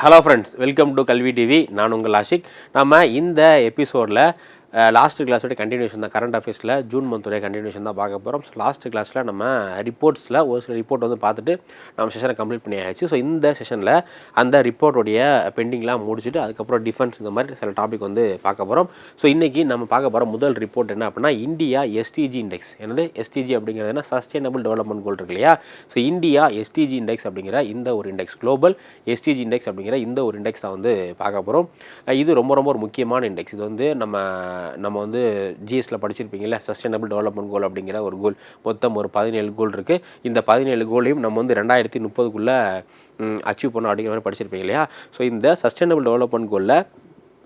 Hello friends welcome to Kalvi TV நான் உங்கள் ஆஷிக். நம்ம இந்த எபிசோடில் லாஸ்ட் கிளாஸோட கண்டினியூஷன் தான். கரண்ட் அஃபேர்ஸில் ஜூன் மந்தோடைய கண்டினியூஷன் தான் பார்க்க போகிறோம் ஸோ லாஸ்ட் கிளாஸில் நம்ம ரிப்போர்ட்ஸில் ஒரு சில ரிப்போர்ட் வந்து பார்த்துட்டு நம்ம செஷனை கம்ப்ளீட் பண்ணி ஸோ இந்த செஷனில் அந்த ரிப்போர்ட்டோடைய பெண்டிங்லாம் முடிச்சுட்டு அதுக்கப்புறம் டிஃபென்ஸ் இந்த மாதிரி சில டாபிக் வந்து பார்க்க போகிறோம் ஸோ இன்றைக்கி நம்ம பார்க்க போகிற முதல் ரிப்போர்ட் என்ன அப்படின்னா இந்தியா எஸ்டிஜி இண்டெக்ஸ் என்னது? எஸ்டிஜி அப்படிங்கிறது என்ன? சஸ்டைனபிள் டெவலப்மெண்ட் கோல் இருக்கு இல்லையா? ஸோ இந்தியா எஸ்டிஜி இண்டெக்ஸ் அப்படிங்கிற இந்த ஒரு இண்டெக்ஸ் குளோபல் எஸ்டிஜி இண்டெக்ஸ் அப்படிங்கிற இந்த ஒரு இண்டெக்ஸ் தான் வந்து பார்க்க போகிறோம் இது ரொம்ப ரொம்ப ஒரு முக்கியமான இண்டெக்ஸ் இது வந்து நம்ம நம்ம வந்து ஜிஎஸ்சில் படிச்சிருப்பீங்களா சஸ்டைனபிள் டெவலப்மெண்ட் கோல் அப்படிங்கிற ஒரு கோல் மொத்தம் ஒரு பதினேழு கோல் இருக்குது இந்த பதினேழு கோலையும் நம்ம வந்து ரெண்டாயிரத்தி முப்பதுக்குள்ளே அச்சீவ் பண்ணோம் அப்படிங்கிற மாதிரி படிச்சிருப்பீங்க இல்லையா? ஸோ இந்த சஸ்டைனபிள் டெவலப்மெண்ட் கோலில்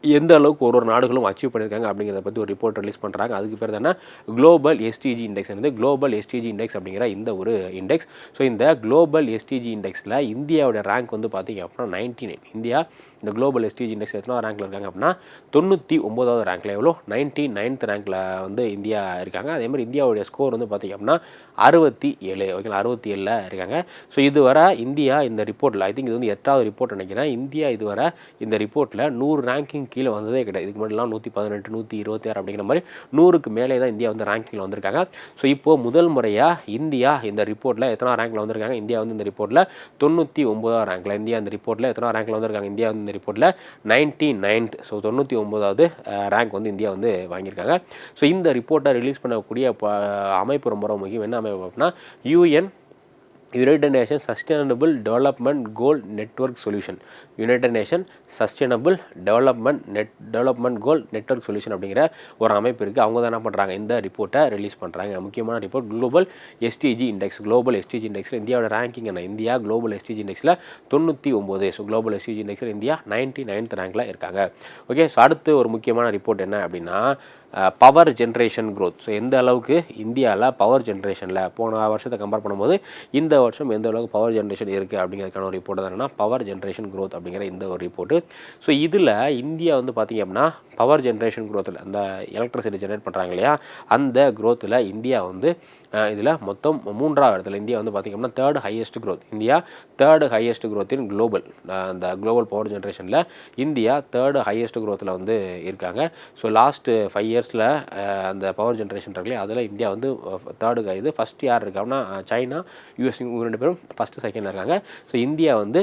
எந்த அளவுக்கு ஒரு ஒரு நாடுகளும் அச்சீவ் பண்ணியிருக்காங்க அப்படிங்கிறத பற்றி ஒரு ரிப்போர்ட் ரிலீஸ் பண்ணுறாங்க அதுக்கு பேர் தானே குளோபல் எஸ்டிஜி இண்டெக்ஸ் வந்து குளோபல் எஸ்டிஜி இண்டெக்ஸ் அப்படிங்கிற இந்த ஒரு இண்டெக்ஸ் ஸோ இந்த குளோபல் எஸ்டிஜி இண்டெக்ஸில் இந்தியாவோட ரேங்க் வந்து பார்த்தீங்க அப்படின்னா நைன்டி நைன் இந்தியா இந்த குளோபல் எஸ்டிஜி இண்டெக்ஸ் எத்தனாவது ரேங்க்கில் இருக்காங்க அப்படின்னா தொண்ணூற்றி ஒம்போதாவது ரேங்க்கில் எவ்வளோ? நைன்டி நைன்த் ரேங்க்கில் வந்து இந்தியா இருக்காங்க. அதே மாதிரி இந்தியாவுடைய ஸ்கோர் வந்து பார்த்திங்க அப்படின்னா அறுபத்தி ஏழு. ஓகேங்களா? அறுபத்தி ஏழில் இருக்காங்க. ஸோ இதுவரை இந்தியா இந்த ரிப்போர்ட்டில் ஐ திங்க் இது வந்து எட்டாவது ரிப்போர்ட் நினைக்கிறேன். இந்தியா இதுவரை இந்த ரிப்போர்ட்டில் நூறு ரேங்கிங் கீழே வந்ததே கிடையாது. இதுக்கு முன்னாடிலாம் நூற்றி பதினெட்டு நூற்றி இருபத்தி ஆறு அப்படிங்கிற மாதிரி நூறுக்கு மேலே தான் இந்தியா வந்து ரேங்கிங்கில் வந்திருக்காங்க. ஸோ இப்போது முதல் முறையாக இந்தியா இந்த ரிப்போர்ட்டில் எத்தனை ரேங்கில் வந்திருக்காங்க? இந்தியா வந்து இந்த ரிப்போர்ட்டில் தொண்ணூற்றி ஒம்பதாம் ரேங்கில் இந்தியா இந்த ரிப்போர்ட்டில் எத்தனை ரேங்கில் வந்திருக்காங்க? இந்தியா வந்து இந்த ரிப்போர்ட்டில் நைன்டி நைன்த் ஸோ தொண்ணூற்றி ஒம்பதாவது ரேங்க் வந்து இந்தியா வந்து வாங்கியிருக்காங்க. ஸோ இந்த ரிப்போர்ட்டை ரிலீஸ் பண்ணக்கூடிய ப- அமைப்பு ரொம்ப ரொம்ப முக்கியம். என்ன அமைப்பு அப்படின்னா UN united nation sustainable development goal network solution united nation sustainable development net development goal network solution அப்படிங்கிற ஒரு அமைப்பு இருக்குது அவங்க தான் என்ன பண்ணுறாங்க இந்த ரிப்போர்ட்டை ரிலீஸ் பண்ணுறாங்க முக்கியமான report global SDG index global SDG இண்டெக்ஸில் இந்தியாவோட ரேங்கிங் என்ன? இந்தியா குளோபல் எஸ்டிஜி இண்டெக்ஸில் தொண்ணூற்றி ஒம்பது ஸோ குளோபல் எஸ்டிஜி இண்டெக்ஸில் இந்தியா நைன்ட்டி நைன்த் ரேங்கில் இருக்காங்க. ஓகே ஸோ அடுத்து ஒரு முக்கியமான ரிப்போர்ட் என்ன அப்படின்னா பவர் ஜென்ரேஷன் க்ரோத் ஸோ எந்த அளவுக்கு இந்தியாவில் பவர் ஜென்ரேஷனில் போன வருஷத்தை கம்பேர் பண்ணும்போது இந்த வருஷம் எந்த அளவுக்கு பவர் ஜென்ரேஷன் இருக்குது அப்படிங்கிறதுக்கான ஒரு ரிப்போர்ட் தான் பவர் ஜென்ரேஷன் க்ரோத் அப்படிங்கிற இந்த ஒரு ரிப்போர்ட்டு ஸோ இதில் இந்தியா வந்து பார்த்திங்க அப்படின்னா பவர் ஜென்ரேஷன் க்ரோத்தில் அந்த எலக்ட்ரிசிட்டி ஜென்ரேட் பண்ணுறாங்க இல்லையா? அந்த க்ரோத்தில் இந்தியா வந்து இதில் மொத்தம் மூன்றாவது இடத்துல இந்தியா வந்து பார்த்திங்க அப்படின்னா highest growth India third highest growth in global அந்த குளோபல் பவர் ஜென்ரேஷனில் இந்தியா தேர்டு ஹையஸ்ட் க்ரோத்தில் வந்து இருக்காங்க. ஸோ லாஸ்ட்டு ஃபைவ் இயர்ஸில் அந்த பவர் ஜென்ரேஷன் இருக்குல்லையா அதில் இந்தியா வந்து தேர்டு இது. ஃபஸ்ட் யார் இருக்காங்கன்னா சைனா யூஎஸ் இவங்க ரெண்டு பேரும் ஃபஸ்ட்டு செகண்டில் இருக்காங்க. ஸோ இந்தியா வந்து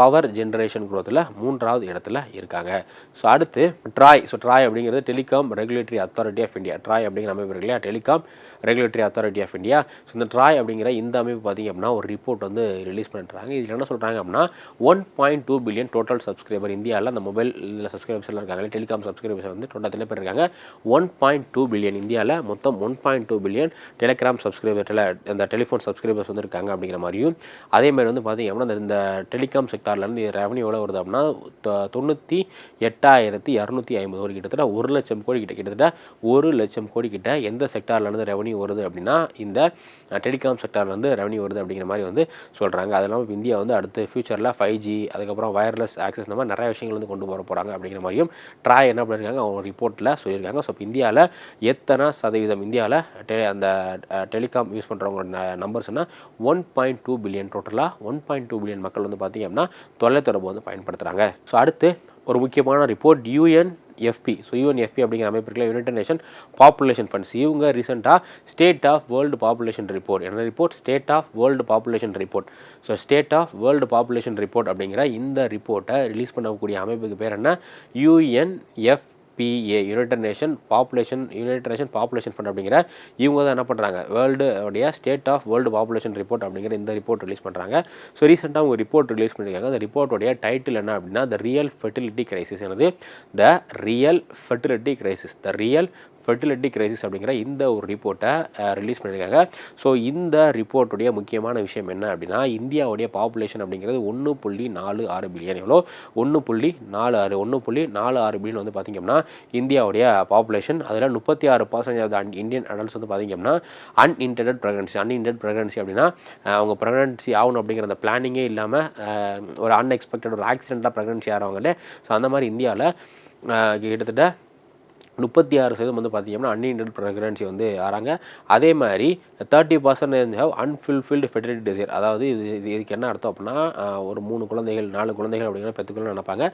பவர் ஜென்ரேஷன் குரோத்தில் மூன்றாவது இடத்துல இருக்காங்க. ஸோ அடுத்து ட்ராய் ஸோ ட்ராய் அப்படிங்கிறது telecom regulatory authority of India TRAI அப்படிங்கிற அமைப்பு இருக்கு இல்லையா? Telecom regulatory authority of India so இந்த ட்ராய் அப்படிங்கிற இந்த அமைப்பு பார்த்திங்க அப்படின்னா ஒரு ரிப்போர்ட் வந்து ரிலீஸ் பண்ணுறாங்க இதில் என்ன சொல்கிறாங்க அப்படின்னா one point two billion total subscriber இந்தியாவில் அந்த மொபைல் இதில் சப்ஸ்கிரைபர்ஸ்லாம் இருக்காங்க டெலிகாம் சப்ஸ்கிரைபர்ஸ் வந்து டோட்டல் பேர் இருக்காங்க? ஒன் பாயிண்ட் டூ பில்லியன் இந்தியாவில் மொத்தம் one point two billion telegram subscriber டெல அந்த டெலிஃபோன் சப்ஸ்கிரைபர்ஸ் வந்து இருக்காங்க அப்படிங்கிற மாதிரியும். அதே மாதிரி வந்து பார்த்திங்க அப்படின்னா இந்த டெலிகாம் செக்டார்லேருந்து ரெவன்யூ எவ்வளோ வருது அப்படின்னா தொண்ணூற்றி எட்டாயிரத்தி இரநூத்தி ஐம்பது கோடி கிட்டத்தட்ட ஒரு லட்சம் கோடி கிட்ட கிட்டத்தட்ட ஒரு லட்சம் கோடி கிட்ட எந்த செக்டார்லேருந்து ரெவன்யூ வருது அப்படின்னா இந்த டெலிகாம் செக்டார்லேருந்து ரெவன்யூ வருது அப்படிங்கிற மாதிரி வந்து சொல்கிறாங்க அது இல்லாமல் இந்தியா வந்து அடுத்து ஃபியூச்சரில் ஃபைவ் ஜி அதுக்கப்புறம் வயர்லெஸ் ஆக்சஸ் இந்த மாதிரி நிறைய விஷயங்கள் வந்து கொண்டு வர போகிறாங்க அப்படிங்கிற மாதிரியும் ட்ராய் என்ன பண்ணியிருக்காங்க அவங்க ரிப்போர்ட்டில் சொல்லியிருக்காங்க. ஸோ இப்போ இந்தியாவில் எத்தனை சதவீதம் இந்தியாவில் டெ அந்த டெலிகாம் யூஸ் பண்ணுறவங்களோட நம்பர்ஸ்னால் ஒன் பாயிண்ட் டூ பில்லியன் டோட்டலாக ஒன் பாயிண்ட் டூ பில்லியன் மக்கள் வந்து பார்த்திங்க அப்படின்னா தொலைத்தொடர்பு வந்து பயன்படுத்துகிறாங்க ஸோ அடுத்து ஒரு முக்கியமான report UN FP so UNFP அப்படிங்கிற அமைப்பு இருக்குல்ல யுனைடெட் நேஷன் பாப்புலேஷன் ஃபண்ட்ஸ் இவங்க ரீசெண்டாக state of world population report என்ன report state of world population report so state of world population report அப்படிங்கிற இந்த ரிப்போர்ட்டை ரிலீஸ் பண்ணக்கூடிய அமைப்புக்கு பேர் என்ன? UNF PA united nation population united nation population fund அப்படிங்கிற இவங்க தான் என்ன பண்ணுறாங்க வேர்ல்டு உடைய state of world population report அப்படிங்கிற இந்த ரிப்போர்ட் ரிலீஸ் பண்ணுறாங்க ஸோ ரீசெண்டாக அவங்க ரிப்போர்ட் ரிலீஸ் பண்ணியிருக்காங்க அந்த ரிப்போர்ட்டுடைய டைட்டில் என்ன அப்படின்னா த ரியல் ஃபெர்டிலிட்டி கிரைசிஸ் என்னது? The real fertility crisis the real fertility crisis அப்படிங்கிற இந்த ஒரு ரிப்போர்ட்டை ரிலீஸ் பண்ணியிருக்காங்க. ஸோ இந்த ரிப்போர்ட்டுடைய முக்கியமான விஷயம் என்ன அப்படின்னா இந்தியாவுடைய பாப்புலேஷன் அப்படிங்கிறது ஒன்று புள்ளி நாலு ஆறு பில்லியன் எவ்வளோ? ஒன்று புள்ளி நாலு ஆறு ஒன்று புள்ளி நாலு ஆறு பில்லியன் வந்து பார்த்திங்கன்னா இந்தியாவுடைய பாப்புலேஷன் அதில் முப்பத்தி ஆறு percentage of un Indian adults வந்து பார்த்திங்கன்னா அன்இன்டெட் ப்ரெக்னன்சி அன்இன்டெட் ப்ரெக்னன்சி அப்படின்னா அவங்க ப்ரெக்னன்சி ஆகணும் அப்படிங்கிற அந்த பிளானிங்கே இல்லாமல் ஒரு அன்எக்ஸ்பெக்டட் ஒரு ஆக்சிடெண்ட்டாக ப்ரெக்னன்சி ஆகிறவங்களே ஸோ அந்த மாதிரி இந்தியாவில் கிட்டத்தட்ட முப்பத்தி ஆறு சதவீதம் வந்து பார்த்தீங்கன்னா அன்இண்டட் ப்ரெக்னன்சி வந்து ஆறாங்க. அதே மாதிரி thirty percentage have unfulfilled fertility desire அதாவது இது இது இதுக்கு என்ன அர்த்தம் அப்படின்னா ஒரு மூணு குழந்தைகள் நாலு குழந்தைகள் அப்படிங்கிற பெற்றுக்கணும்னு நினைப்பாங்க.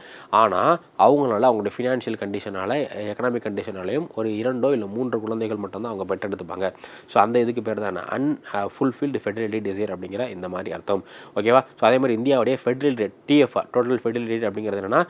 ஆனால் அவங்களால அவங்களுடைய ஃபினான்ஷியல் கண்டிஷனால எக்கனாமிக் கண்டிஷனாலையும் ஒரு இரண்டோ இல்லை மூன்று குழந்தைகள் மட்டும்தான் அவங்க பெற்றெடுத்துப்பாங்க. ஸோ அந்த இதுக்கு பேர் தான் அன் ஃபுல்ஃபில்டு ஃபெர்டிலிட்டி டிசைர் அப்படிங்கிற இந்த மாதிரி அர்த்தம். ஓகேவா ஸோ அதே மாதிரி இந்தியாவுடைய fertility rate TFR total fertility rate அப்படிங்கிறது என்னென்னா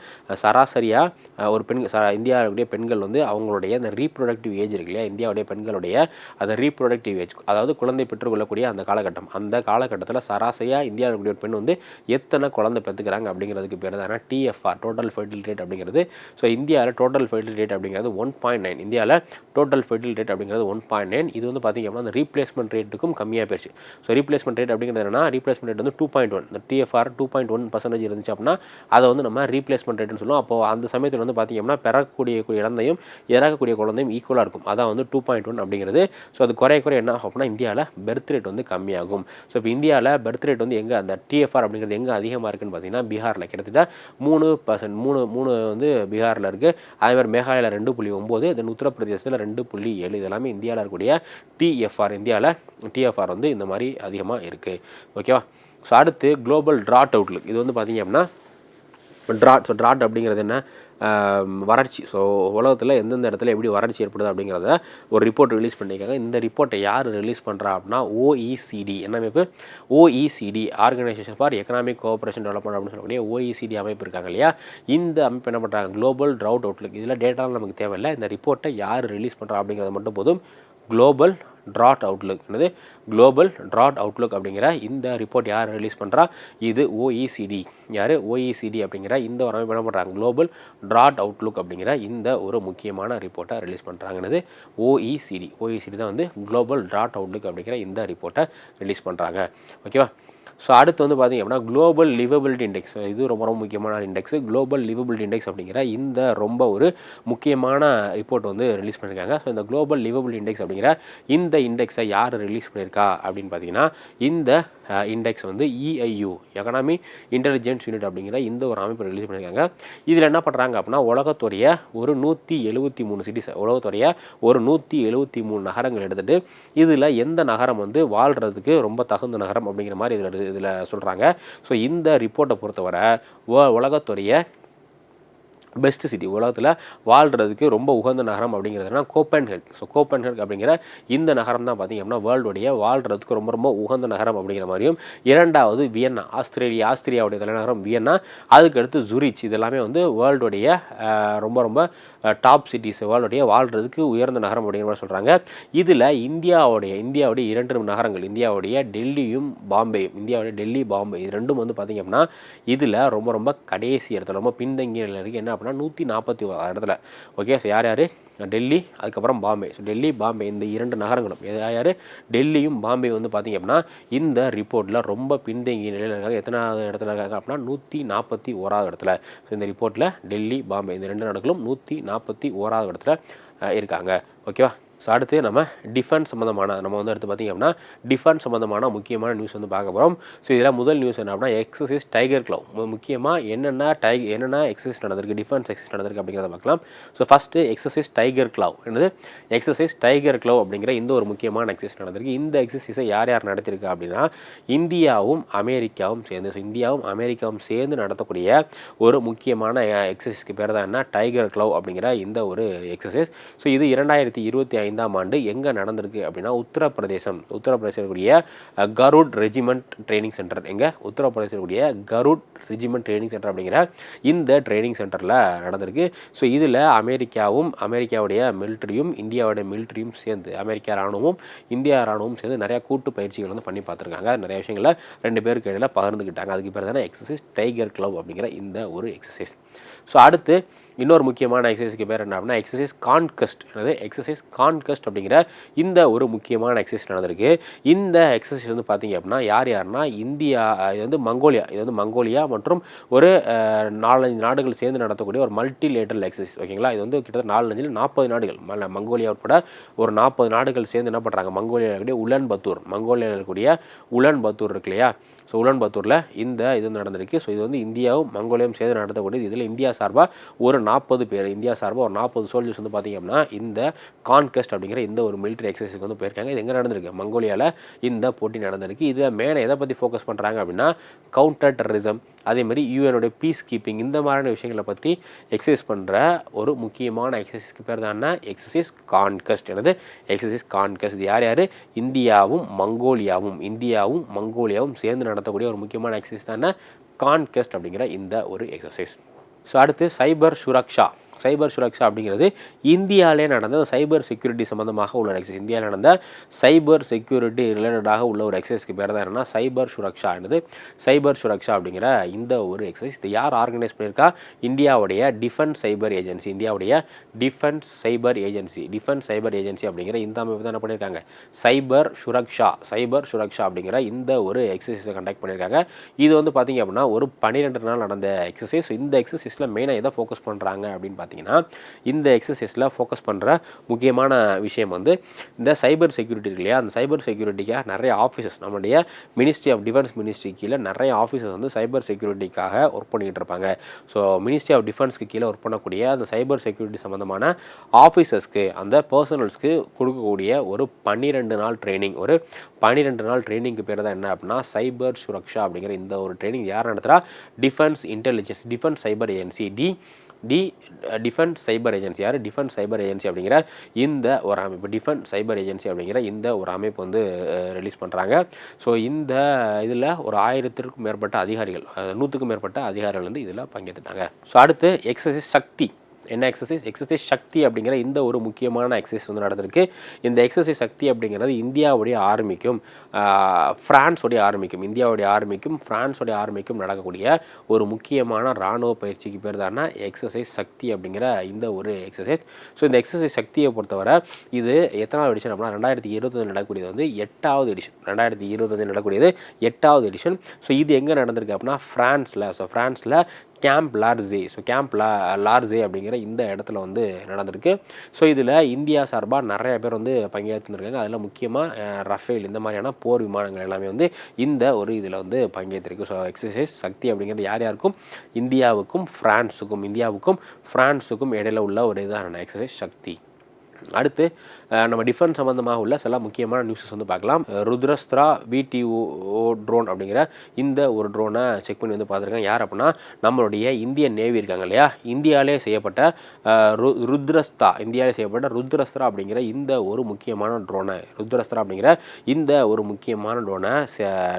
சராசரியாக ஒரு பெண் ச இந்தியாவுடைய பெண்கள் வந்து அவங்க அவங்களுடைய அந்த ரீப்ரொடக்டிவ் ஏஜ் இருக்கு இல்லையா? இந்தியாவுடைய பெண்களுடைய அந்த ரீப்ரொடக்டிவ் ஏஜ் அதாவது குழந்தை பெற்றுக்கொள்ளக்கூடிய அந்த காலகட்டம். அந்த காலகட்டத்தில் சராசரியாக இந்தியாவில் இருக்கக்கூடிய ஒரு பெண் வந்து எத்தனை குழந்தை பெற்றுக்கிறாங்க அப்படிங்கிறதுக்கு பேர் தான் டிஎஃப்ஆர் டோட்டல் ஃபெர்டில் ரேட் அப்படிங்கிறது. ஸோ இந்தியாவில் டோட்டல் ஃபெர்டில் ரேட் அப்படிங்கிறது ஒன் பாயிண்ட் நைன் இந்தியாவில் டோட்டல் ஃபெர்டில் ரேட் அப்படிங்கிறது ஒன் பாயிண்ட் நைன் இது வந்து பார்த்திங்க அப்படின்னா அந்த ரீப்ளேஸ்மெண்ட் ரேட்டுக்கும் கம்மியாக போயிடுச்சு ஸோ ரீப்ளேஸ்மெண்ட் ரேட் அப்படிங்கிறது என்னன்னா ரீப்ளேஸ்மெண்ட் ரேட் வந்து டூ பாயிண்ட் ஒன் இந்த TFR two point one percentage இருந்துச்சு அப்படின்னா அதை வந்து நம்ம ரீப்ளேஸ்மெண்ட் ரேட்னு சொல்லுவோம். அப்போ அந்த சமயத்தில் வந்து பார்த்திங்க அப்படின்னா பெறக்கூடிய இழந்தையும் இறக்கக்கூடிய குழந்தையும் ஈக்குவலாக இருக்கும். அதான் வந்து டூ பாயிண்ட் ஒன் அப்படிங்கிறது. ஸோ அது குறைய குறைய என்ன ஆகும் அப்படின்னா இந்தியாவில் பெர்த் ரேட் வந்து கம்மியாகும். ஸோ இப்போ இந்தியாவில் பெர்த் ரேட் வந்து எங்கே அந்த டிஎஃப்ஆர் அப்படிங்கிறது எங்கே அதிகமாக இருக்குன்னு பார்த்தீங்கன்னா பீகாரில் கிட்டத்தட்ட மூணு பர்சன்ட் மூணு மூணு வந்து பீகாரில் இருக்குது அதே மாதிரி மேகாலயில் ரெண்டு புள்ளி ஒம்பது தென் உத்தரப்பிரதேசத்தில் ரெண்டு புள்ளி ஏழு இது எல்லாமே இந்தியாவில் இருக்கக்கூடிய டிஎஃப்ஆர் இந்தியாவில் டிஎஃப்ஆர் வந்து இந்த மாதிரி அதிகமாக இருக்குது ஓகேவா ஸோ அடுத்து குளோபல் ட்ராட் அவுட்லுக் இது வந்து பார்த்தீங்க அப்படின்னா ட்ராட் ஸோ ட்ராட் அப்படிங்கிறது என்ன? வறட்சி. ஸோ உலகத்தில் எந்தெந்த இடத்துல எப்படி வறட்சி ஏற்படுது அப்படிங்கிறத ஒரு ரிப்போர்ட் ரிலீஸ் பண்ணியிருக்காங்க. இந்த ரிப்போர்ட்டை யார் ரிலீஸ் பண்ணுறா அப்படின்னா ஓஇசிடி என்ன அமைப்பு? OECD organisation for economic cooperation development அப்படின்னு சொல்லக்கூடிய ஓஇசிடி அமைப்பு இருக்காங்க இல்லையா? இந்த அமைப்பு என்ன பண்ணுறாங்க குளோபல் ட்ரவுட் அவுட்லுக் இதில் டேட்டாலாம் நமக்கு தேவையில்லை. இந்த ரிப்போர்ட்டை யார் ரிலீஸ் பண்ணுறா அப்படிங்கிறது மட்டும் போதும். குளோபல் ட்ராட் அவுட்லுக் என்னது? குளோபல் ட்ராட் அவுட்லுக் அப்படிங்கிற இந்த ரிப்போர்ட் யார் ரிலீஸ் பண்ணுறா இது ஓஇசிடி யார்? ஓஇசிடி அப்படிங்கிற இந்த ஒரு அமைப்பு என்ன பண்ணுறாங்க குளோபல் ட்ராட் அவுட்லுக் அப்படிங்கிற இந்த ஒரு முக்கியமான ரிப்போர்ட்டை ரிலீஸ் பண்ணுறாங்கன்னது ஓஇசிடி ஓஇசிடி தான் வந்து குளோபல் ட்ராட் அவுட்லுக் அப்படிங்கிற இந்த ரிப்போர்ட்டை ரிலீஸ் பண்ணுறாங்க ஓகேவா ஸோ அடுத்து வந்து பார்த்திங்க அப்படின்னா குளோபல் லிவபிலிட்டி இண்டெக்ஸ் இது ரொம்ப ரொம்ப முக்கியமான இண்டெக்ஸ் குளோபல் லிவபிலிட்டி இண்டெக்ஸ் அப்படிங்கிற இந்த ரொம்ப ஒரு முக்கியமான ரிப்போர்ட் வந்து ரிலீஸ் பண்ணியிருக்காங்க ஸோ இந்த குளோபல் லிவபிலிட்டி இண்டெக்ஸ் அப்படிங்கிற இந்த இண்டெக்ஸை யார் ரிலீஸ் பண்ணியிருக்கா அப்படின்னு பார்த்தீங்கன்னா இந்த இண்டெக்ஸ் வந்து இஐயு எக்கனாமி இன்டெலிஜென்ஸ் யூனிட் அப்படிங்கிற இந்த ஒரு அமைப்பு ரிலீஸ் பண்ணியிருக்காங்க இதில் என்ன பண்ணுறாங்க அப்படின்னா உலகத்துடைய ஒரு நூற்றி எழுபத்தி மூணு சிட்டிஸ் உலகத்துடைய ஒரு நூற்றி எழுபத்தி மூணு நகரங்கள் எடுத்துகிட்டு இதில் எந்த நகரம் வந்து வாழ்கிறதுக்கு ரொம்ப தகுந்த நகரம் அப்படிங்கிற மாதிரி இதில் இதில் சொல்கிறாங்க. ஸோ இந்த ரிப்போர்ட்டை பொறுத்தவரை உலகத்துடைய பெஸ்ட் சிட்டி உலகத்தில் வாழ்கிறதுக்கு ரொம்ப உகந்த நகரம் அப்படிங்கிறதுனா கோப்பன்ஹெக் ஸோ கோப்பன்ஹெக் அப்படிங்கிற இந்த நகரம் தான் பார்த்திங்க அப்படின்னா வேர்ல்டுடைய வாழ்கிறதுக்கு ரொம்ப ரொம்ப உகந்த நகரம் அப்படிங்கிற மாதிரியும் இரண்டாவது வியன்னா ஆஸ்திரேலியா ஆஸ்திரியாவுடைய தலைநகரம் வியன்னா அதுக்கடுத்து ஜுரிச் இதெல்லாமே வந்து வேர்ல்டுடைய ரொம்ப ரொம்ப டாப் சிட்டிஸ் வேர்ல்டுடைய வாழ்கிறதுக்கு உயர்ந்த நகரம் அப்படிங்கிற மாதிரி சொல்கிறாங்க இதில் இந்தியாவுடைய இந்தியாவுடைய இரண்டு நகரங்கள் இந்தியாவுடைய டெல்லியும் பாம்பேயும் இந்தியாவுடைய டெல்லி பாம்பே இது ரெண்டும் வந்து பார்த்திங்க அப்படின்னா இதில் ரொம்ப ரொம்ப கடைசி இடத்துல ரொம்ப பின்தங்கிய இருக்குது என்ன அப்படின்னா நூற்றி நாற்பத்தி இடத்துல. ஓகே ஸோ யார் யார்? டெல்லி அதுக்கப்புறம் பாம்பே. ஸோ டெல்லி பாம்பே இந்த இரண்டு நகரங்களும். யார்? டெல்லியும் பாம்பே வந்து பார்த்திங்க அப்படின்னா இந்த ரிப்போர்ட்டில் ரொம்ப பின்தங்கிய நிலையில் இருக்காங்க. எத்தனாவது இடத்துல இருக்காங்க அப்படின்னா நூற்றி நாற்பத்தி ஓராவது இடத்துல. ஸோ இந்த ரிப்போர்ட்டில் டெல்லி பாம்பே இந்த ரெண்டு நாடுகளும் நூற்றி நாற்பத்தி ஓராவது இடத்துல இருக்காங்க. ஓகேவா? ஸோ அடுத்து நம்ம டிஃபென்ஸ் சம்மந்தமான நம்ம வந்து அடுத்து பார்த்திங்க அப்படின்னா டிஃபென்ஸ் சம்மந்தமான முக்கியமான நியூஸ் வந்து பார்க்க போகிறோம் ஸோ இதில் முதல் நியூஸ் என்ன அப்படின்னா எக்ஸசைஸ் டைகர் க்ளவ் முக்கியமாக என்னென்ன டை என்னென்ன எக்ஸசைஸ் நடந்திருக்கு டிஃபென்ஸ் எக்ஸசைஸ் நடந்திருக்கு அப்படிங்கிறத பார்க்கலாம். So first exercise tiger claw என்னது? எக்ஸசைஸ் டைகர் க்ளவ் அப்படிங்கிற இந்த ஒரு முக்கியமான எக்ஸசைஸ் நடந்திருக்கு. இந்த எக்ஸசைஸை யார் யார் நடத்திருக்கா அப்படின்னா இந்தியாவும் அமெரிக்காவும் சேர்ந்து ஸோ இந்தியாவும் அமெரிக்காவும் சேர்ந்து நடத்தக்கூடிய ஒரு முக்கியமான எக்ஸசைஸ்க்கு பேர் தான் என்ன? டைகர் க்ளவ் அப்படிங்கிற இந்த ஒரு எக்ஸசைஸ் ஸோ இது இரண்டாயிரத்தி இருபத்தி ஐந்து ஐந்தாம் ஆண்டு எங்கே நடந்திருக்கு அப்படின்னா உத்தரப்பிரதேசம். உத்தரப்பிரதேசக்கூடிய அஹ், கருட் ரெஜிமெண்ட் ட்ரைனிங் சென்டர். எங்கே? உத்தரப்பிரதேசக்கூடிய கருட் ரெஜிமெண்ட் ட்ரைனிங் சென்டர் அப்படிங்கிற இந்த ட்ரைனிங் சென்டரில் நடந்திருக்கு. ஸோ இதில் அமெரிக்காவும் அமெரிக்காவுடைய மிலிட்ரியும் இந்தியாவுடைய மிலிட்ரியும் சேர்ந்து அமெரிக்கா ராணுவமும் இந்தியா ராணுவமும் சேர்ந்து நிறையா கூட்டு பயிற்சிகள் வந்து பண்ணி பார்த்துருக்காங்க. நிறைய விஷயங்களை ரெண்டு பேருக்கு இடையில் பகிர்ந்துக்கிட்டாங்க அதுக்கு பேர் தானே எக்ஸசைஸ் டைகர் கிளப் அப்படிங்கிற இந்த ஒரு எக்ஸசைஸ் ஸோ அடுத்து இன்னொரு முக்கியமான எக்ஸசைஸ்க்கு பேர் என்ன அப்படின்னா எக்ஸசைஸ் கான்கஸ்ட் என்னது? எக்ஸசைஸ் கான்கஸ்ட் அப்படிங்கிற இந்த ஒரு முக்கியமான எக்ஸசைஸ் நடந்திருக்கு. இந்த எக்ஸசைஸ் வந்து பார்த்தீங்க அப்படின்னா யார் யாருன்னா இந்தியா இது வந்து மங்கோலியா இது வந்து மங்கோலியா மற்றும் ஒரு நாலஞ்சு நாடுகள் சேர்ந்து நடத்தக்கூடிய ஒரு மல்டி லேட்டரல் எக்ஸசைஸ் ஓகேங்களா இது வந்து கிட்டத்தட்ட நாலஞ்சில் நாற்பது நாடுகள். மங்கோலியா உட்பட ஒரு நாற்பது நாடுகள் சேர்ந்து என்ன பண்ணுறாங்க மங்கோலியாவில் இருக்கக்கூடிய உலன் பத்தூர். மங்கோலியாவில் இருக்கக்கூடிய உலன் பத்தூர் இருக்கு இல்லையா? ஸோ உலன் பத்தூரில் இந்த இது நடந்திருக்கு. ஸோ இது வந்து இந்தியாவும் மங்கோலியாவும் சேர்ந்து நடத்தக்கூடியது. இதில் இந்தியா சார்பாக ஒரு நாற்பது பேர் இந்தியா சார்பாக ஒரு நாற்பது சோல்ஜர்ஸ் வந்து பார்த்திங்க அப்படின்னா இந்த கான்கெஸ்ட் அப்படிங்கிற இந்த ஒரு மிலிட்டரி எக்ஸசைஸுக்கு வந்து போயிருக்காங்க. இது எங்கே நடந்திருக்கு? மங்கோலியாவில் இந்த போட்டி நடந்திருக்கு. இதில் மேலே எதை பற்றி ஃபோக்கஸ் பண்ணுறாங்க அப்படின்னா கவுண்டர் டெரரிசம் அதேமாதிரி யூஎனுடைய பீஸ் கீப்பிங் இந்த மாதிரியான விஷயங்களை பற்றி எக்ஸசைஸ் பண்ணுற ஒரு முக்கியமான எக்ஸசைஸ்க்கு பேர் தான் எக்ஸசைஸ் கான்கஸ்ட் எனது எக்ஸசைஸ் கான்கஸ்ட் இது யார் யார்? இந்தியாவும் மங்கோலியாவும் இந்தியாவும் மங்கோலியாவும் சேர்ந்து நடத்தக்கூடிய ஒரு முக்கியமான எக்ஸசைஸ் தான் கான்கெஸ்ட் அப்படிங்கிற இந்த ஒரு எக்ஸசைஸ் ஸோ அடுத்து சைபர் சுரக்ஷா. சைபர் சுரக்ஷா அப்படிங்கிறது இந்தியாவிலே நடந்த சைபர் செக்யூரிட்டி சம்மந்தமாக உள்ள ஒரு எக்ஸசைஸ் இந்தியாவில் நடந்த சைபர் செக்யூரிட்டி ரிலேட்டடாக உள்ள ஒரு எக்ஸசைஸ்க்கு பேர் தான் என்னன்னா சைபர் சுரக்ஷா என்னது சைபர் சுரக்ஷா அப்படிங்கிற இந்த ஒரு எக்ஸசைஸ் இது யார் ஆர்கனைஸ் பண்ணியிருக்கா? இந்தியாவுடைய டிஃபென்ஸ் சைபர் ஏஜென்சி இந்தியாவுடைய defence cyber agency defence cyber agency அப்படிங்கிற இந்த அமைப்பு தான் என்ன பண்ணியிருக்காங்க? சைபர் சுரக்ஷா சைபர் சுரக்ஷா அப்படிங்கிற இந்த ஒரு எக்ஸசைஸை கண்டக்ட் பண்ணியிருக்காங்க. இது வந்து பார்த்தீங்க அப்படின்னா ஒரு பன்னிரெண்டு நாள் நடந்த எக்ஸசைஸ் இந்த எக்ஸசைஸில் மெயினாக எதை ஃபோக்கஸ் பண்ணுறாங்க அப்படின்னு பார்த்தீங்கன்னா இந்த எக்ஸசைஸில் ஃபோக்கஸ் பண்ணுற முக்கியமான விஷயம் வந்து இந்த சைபர் செக்யூரிட்டி இருக்கு இல்லையா? அந்த சைபர் செக்யூரிட்டிக்காக நிறைய ஆஃபீஸஸ் நம்மளுடைய மினிஸ்ட்ரி ஆஃப் டிஃபென்ஸ் மினிஸ்ட்ரி கீழே நிறைய ஆஃபீஸஸ் வந்து சைபர் செக்யூரிட்டிக்காக ஒர்க் பண்ணிக்கிட்டு இருப்பாங்க. ஸோ மினிஸ்ட்ரி ஆஃப் டிஃபென்ஸ்க்கு கீழே ஒர்க் பண்ணக்கூடிய அந்த சைபர் செக்யூரிட்டி சம்மந்தமான ஆஃபீஸர்ஸ்க்கு அந்த பர்சனல்ஸ்க்கு கொடுக்கக்கூடிய ஒரு பன்னிரெண்டு நாள் ட்ரைனிங் ஒரு பன்னிரெண்டு நாள் ட்ரைனிங்க்கு பேர் தான் என்ன அப்படின்னா சைபர் சுரக்ஷா அப்படிங்கிற இந்த ஒரு ட்ரைனிங் யார் நடத்துகிறா defence intelligence defence cyber agency D D defence cyber agency யார்? டிஃபென்ஸ் சைபர் ஏஜென்சி அப்படிங்கிற இந்த ஒரு அமைப்பு. டிஃபென்ஸ் சைபர் ஏஜென்சி அப்படிங்கிற இந்த ஒரு அமைப்பு வந்து ரிலீஸ் பண்ணுறாங்க ஸோ இந்த இதில் ஒரு ஆயிரத்திற்கும் மேற்பட்ட அதிகாரிகள் நூற்றுக்கும் மேற்பட்ட அதிகாரிகள் வந்து இதில் பங்கேற்றுட்டாங்க ஸோ அடுத்து எக்ஸசைஸ் சக்தி. என்ன எக்ஸசைஸ் எக்ஸசைஸ் சக்தி அப்படிங்கிற இந்த ஒரு முக்கியமான எக்ஸசைஸ் வந்து நடந்திருக்கு. இந்த எக்ஸசைஸ் சக்தி அப்படிங்கிறது இந்தியாவுடைய ஆர்மிக்கும் ஃப்ரான்ஸோடைய ஆர்மிக்கும் இந்தியாவுடைய ஆர்மிக்கும் ஃப்ரான்ஸோடைய ஆர்மிக்கும் நடக்கக்கூடிய ஒரு முக்கியமான இராணுவ பயிற்சிக்கு பேர் தானே எக்ஸசைஸ் சக்தி அப்படிங்கிற இந்த ஒரு எக்ஸசைஸ் ஸோ இந்த எக்ஸசைஸ் சக்தியை பொறுத்தவரை இது எத்தனாவது எடிஷன் அப்படின்னா ரெண்டாயிரத்தி இருபத்தஞ்சு நடக்கக்கூடியது வந்து எட்டாவது எடிஷன் ரெண்டாயிரத்தி இருபத்தஞ்சு நடக்கக்கூடியது எட்டாவது எடிஷன் ஸோ இது எங்கே நடந்திருக்கு அப்படின்னா ஃப்ரான்ஸில் ஸோ ஃப்ரான்ஸில் camp Larzac so camp la Larzac அப்படிங்கிற இந்த இடத்துல வந்து நடந்திருக்கு. ஸோ இதில் இந்தியா சார்பாக நிறைய பேர் வந்து பங்கேற்றுருக்காங்க அதில் முக்கியமாக ரஃபேல் இந்த மாதிரியான போர் விமானங்கள் எல்லாமே வந்து இந்த ஒரு இதில் வந்து பங்கேற்றிருக்கு. ஸோ எக்ஸசைஸ் சக்தி அப்படிங்கிறது யார் யாருக்கும்? இந்தியாவுக்கும் ஃப்ரான்ஸுக்கும் இந்தியாவுக்கும் ஃப்ரான்ஸுக்கும் இடையில உள்ள ஒரு இதான எக்ஸசைஸ் சக்தி. அடுத்து நம்ம டிஃபென்ஸ் சம்மந்தமாக உள்ள சில முக்கியமான நியூஸஸ் வந்து பார்க்கலாம். ருத்ரஸ்த்ரா விடிஓ ட்ரோன் அப்படிங்கிற இந்த ஒரு ட்ரோனை செக் பண்ணி வந்து பார்த்துருக்கேன் யார் அப்படின்னா நம்மளுடைய இந்தியன் நேவி இருக்காங்க இல்லையா? இந்தியாவிலே செய்யப்பட்ட ரு- ருத்ரஸ்தா இந்தியாவிலே செய்யப்பட்ட ருத்ரஸ்த்ரா அப்படிங்கிற இந்த ஒரு முக்கியமான ட்ரோனை ருத்ரஸ்த்ரா அப்படிங்கிற இந்த ஒரு முக்கியமான ட்ரோனை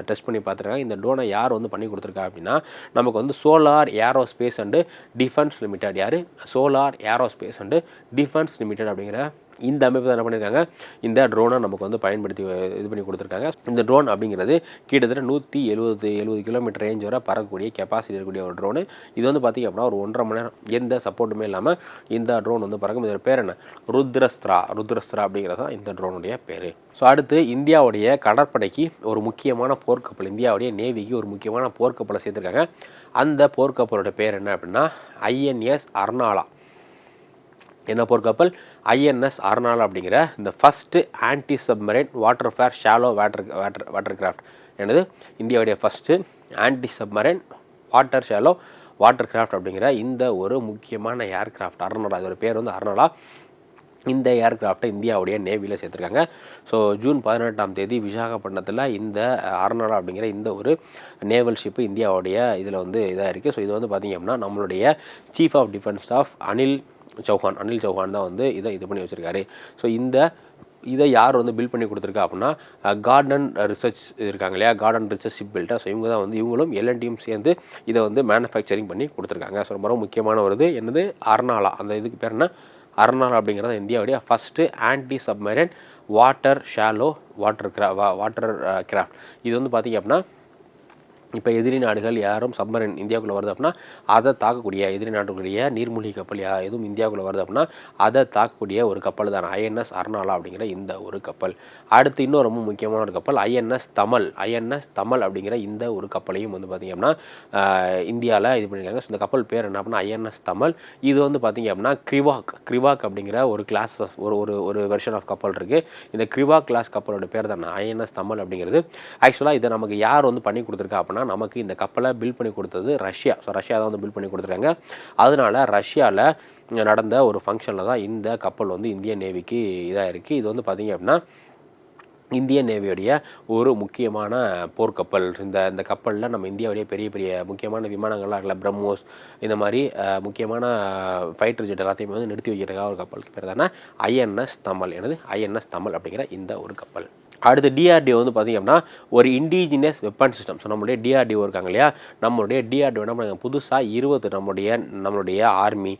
டெஸ்ட் பண்ணி பார்த்துருக்காங்க. இந்த ட்ரோனை யார் வந்து பண்ணி கொடுத்துருக்கா அப்படின்னா நமக்கு வந்து solar aerospace and defence limited யார்? Solar aerospace and defence limited அப்படிங்கிற இந்த அமைப்பு தான் என்ன பண்ணியிருக்காங்க? இந்த ட்ரோனை நமக்கு வந்து பயன்படுத்தி இது பண்ணி கொடுத்துருக்காங்க. இந்த ட்ரோன் அப்படிங்கிறது கிட்டத்தட்ட நூற்றி எழுபது எழுபது கிலோமீட்டர் ரேஞ்ச் வரை பறக்கக்கூடிய கெப்பாசிட்டி இருக்கக்கூடிய ஒரு ட்ரோனு இது வந்து பார்த்திங்க அப்படின்னா ஒரு ஒன்றரை மணி நேரம் எந்த சப்போர்ட்டுமே இல்லாமல் இந்த ட்ரோன் வந்து பறக்கும் இதோட பேர் என்ன? ருத்ரஸ்திரா ருத்ரஸ்திரா அப்படிங்கிறது தான் இந்த ட்ரோனுடைய பேர். ஸோ அடுத்து இந்தியாவுடைய கடற்படைக்கு ஒரு முக்கியமான போர்க்கப்பல் இந்தியாவுடைய நேவிக்கு ஒரு முக்கியமான போர்க்கப்பலை சேர்த்துருக்காங்க. அந்த போர்க்கப்பலோட பேர் என்ன அப்படின்னா ஐஎன்எஸ் அர்னாலா என்ன போர்க்கப்பல் ஐஎன்எஸ் அர்னாலா அப்படிங்கிற இந்த first anti submarine warfare shallow water water water craft எனது இந்தியாவுடைய first anti submarine water shallow water craft அப்படிங்கிற இந்த ஒரு முக்கியமான ஏர்கிராஃப்ட் அர்னாலா இதோட பேர் வந்து அர்னாலா இந்த ஏர்கிராஃப்டை இந்தியாவுடைய நேவியில் சேர்த்துருக்காங்க. ஸோ ஜூன் பதினெட்டாம் தேதி விசாகப்பட்டினத்தில் இந்த அர்னாலா அப்படிங்கிற இந்த ஒரு நேவல் ஷிப்பு இந்தியாவுடைய இதில் வந்து இதாக இருக்குது ஸோ இது வந்து பார்த்திங்க அப்படின்னா நம்மளுடைய chief of defence staff Anil Chauhan Anil Chauhan தான் வந்து இதை இது பண்ணி வச்சுருக்காரு. ஸோ இந்த இதை யார் வந்து பில்ட் பண்ணி கொடுத்துருக்கா அப்படின்னா கார்டன் ரிசர்ச் இருக்காங்க இல்லையா? Garden research ship builder so இவங்க தான் வந்து இவங்களும் எல்என்டியும் சேர்ந்து இதை வந்து மேனுஃபேக்சரிங் பண்ணி கொடுத்துருக்காங்க. ஸோ ரொம்ப முக்கியமான ஒரு இது. என்னது? அர்னாலா அந்த இதுக்கு பேர் என்ன? அர்னாலா அப்படிங்கிறது இந்தியாவுடைய first anti submarine water shallow water கிரா வாட்டர் கிராஃப்ட் இது வந்து பார்த்திங்க அப்படின்னா இப்போ எதிரி நாடுகள் யாரும் சப்மரைன் இந்தியாவுக்குள்ளே வருது அப்படின்னா அதை தாக்கக்கூடிய எதிரி நாடுகளுடைய நீர்மூழ்கி கப்பல் யா எதுவும் இந்தியாவுக்குள்ளே வருது அப்படின்னா அதை தாக்கக்கூடிய ஒரு கப்பல் தான் ஐஎன்எஸ் அர்னாலா அப்படிங்கிற இந்த ஒரு கப்பல். அடுத்து இன்னும் ரொம்ப முக்கியமான ஒரு கப்பல் ஐஎன்எஸ் தமல் ஐஎன்எஸ் தமல் அப்படிங்கிற இந்த ஒரு கப்பலையும் வந்து பார்த்திங்க அப்படின்னா இந்தியாவில் இது பண்ணியிருக்காங்க. ஸோ இந்த கப்பல் பேர் என்ன அப்படின்னா ஐஎன்எஸ் தமல். இது வந்து பார்த்திங்க அப்படின்னா கிரிவாக் கிரிவாக் அப்படிங்கிற ஒரு கிளாஸ் ஒரு ஒரு ஒரு வெர்ஷன் ஆஃப் கப்பல் இருக்குது இந்த கிரிவாக் கிளாஸ் கப்பலோட பேர் தான் ஐஎன்எஸ் தமல் அப்படிங்கிறது. ஆக்சுவலாக இதை நமக்கு யார் வந்து பண்ணி கொடுத்துருக்கா அப்படின்னா அப்படின்னா நமக்கு இந்த கப்பலை பில்ட் பண்ணி கொடுத்தது ரஷ்யா. ஸோ ரஷ்யா தான் வந்து பில்ட் பண்ணி கொடுத்துருக்காங்க. அதனால் ரஷ்யாவில் நடந்த ஒரு ஃபங்க்ஷனில் தான் இந்த கப்பல் வந்து இந்திய நேவிக்கு இதாக இருக்குது இது வந்து பார்த்திங்க அப்படின்னா இந்திய நேவியுடைய ஒரு முக்கியமான போர்க்கப்பல். இந்த இந்த கப்பலில் நம்ம இந்தியாவுடைய பெரிய பெரிய முக்கியமான விமானங்கள்லாம் இருக்கல பிரம்மோஸ் இந்த மாதிரி முக்கியமான ஃபைட்டர் ஜெட் எல்லாத்தையுமே வந்து நிறுத்தி வைக்கிறதுக்காக ஒரு கப்பலுக்கு பேர் தானே ஐஎன்எஸ் தமல் எனது ஐஎன்எஸ் தமல் அப்படிங்கிற இந்த ஒரு கப்பல். அடுத்து டிஆர்டிஓ வந்து பார்த்திங்க அப்படின்னா ஒரு இண்டிஜினியஸ் வெப்பன் சிஸ்டம் ஸோ நம்மளுடைய டிஆர்டிஓ இருக்காங்க இல்லையா? நம்மளுடைய டிஆர்டிஓ என்ன பண்ணுறாங்க புதுசாக இருபது நம்மளுடைய நம்மளுடைய ஆர்மி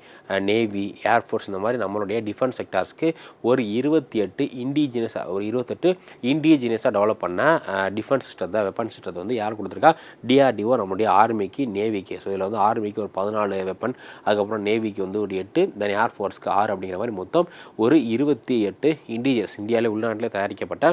நேவி ஏர்ஃபோர்ஸ் இந்த மாதிரி நம்மளுடைய டிஃபென்ஸ் செக்டார்ஸ்க்கு ஒரு இருபத்தி எட்டு இண்டிஜினியஸாக ஒரு இருபத்தெட்டு இண்டிஜினியஸாக டெவலப் பண்ண டிஃபென்ஸ் சிஸ்டத்தை வெப்பன் சிஸ்டத்தை வந்து யார் கொடுத்துருக்கா? டிஆர்டிஓ நம்மளுடைய ஆர்மிக்கு நேவிக்கு ஸோ இதில் வந்து ஆர்மிக்கு ஒரு பதினாலு வெப்பன் அதுக்கப்புறம் நேவிக்கு வந்து ஒரு எட்டு தென் ஏர்ஃபோர்ஸ்க்கு ஆறு அப்படிங்கிற மாதிரி மொத்தம் ஒரு இருபத்தி எட்டு இண்டிஜினியஸ் இந்தியாவிலே உள்நாட்டில் தயாரிக்கப்பட்ட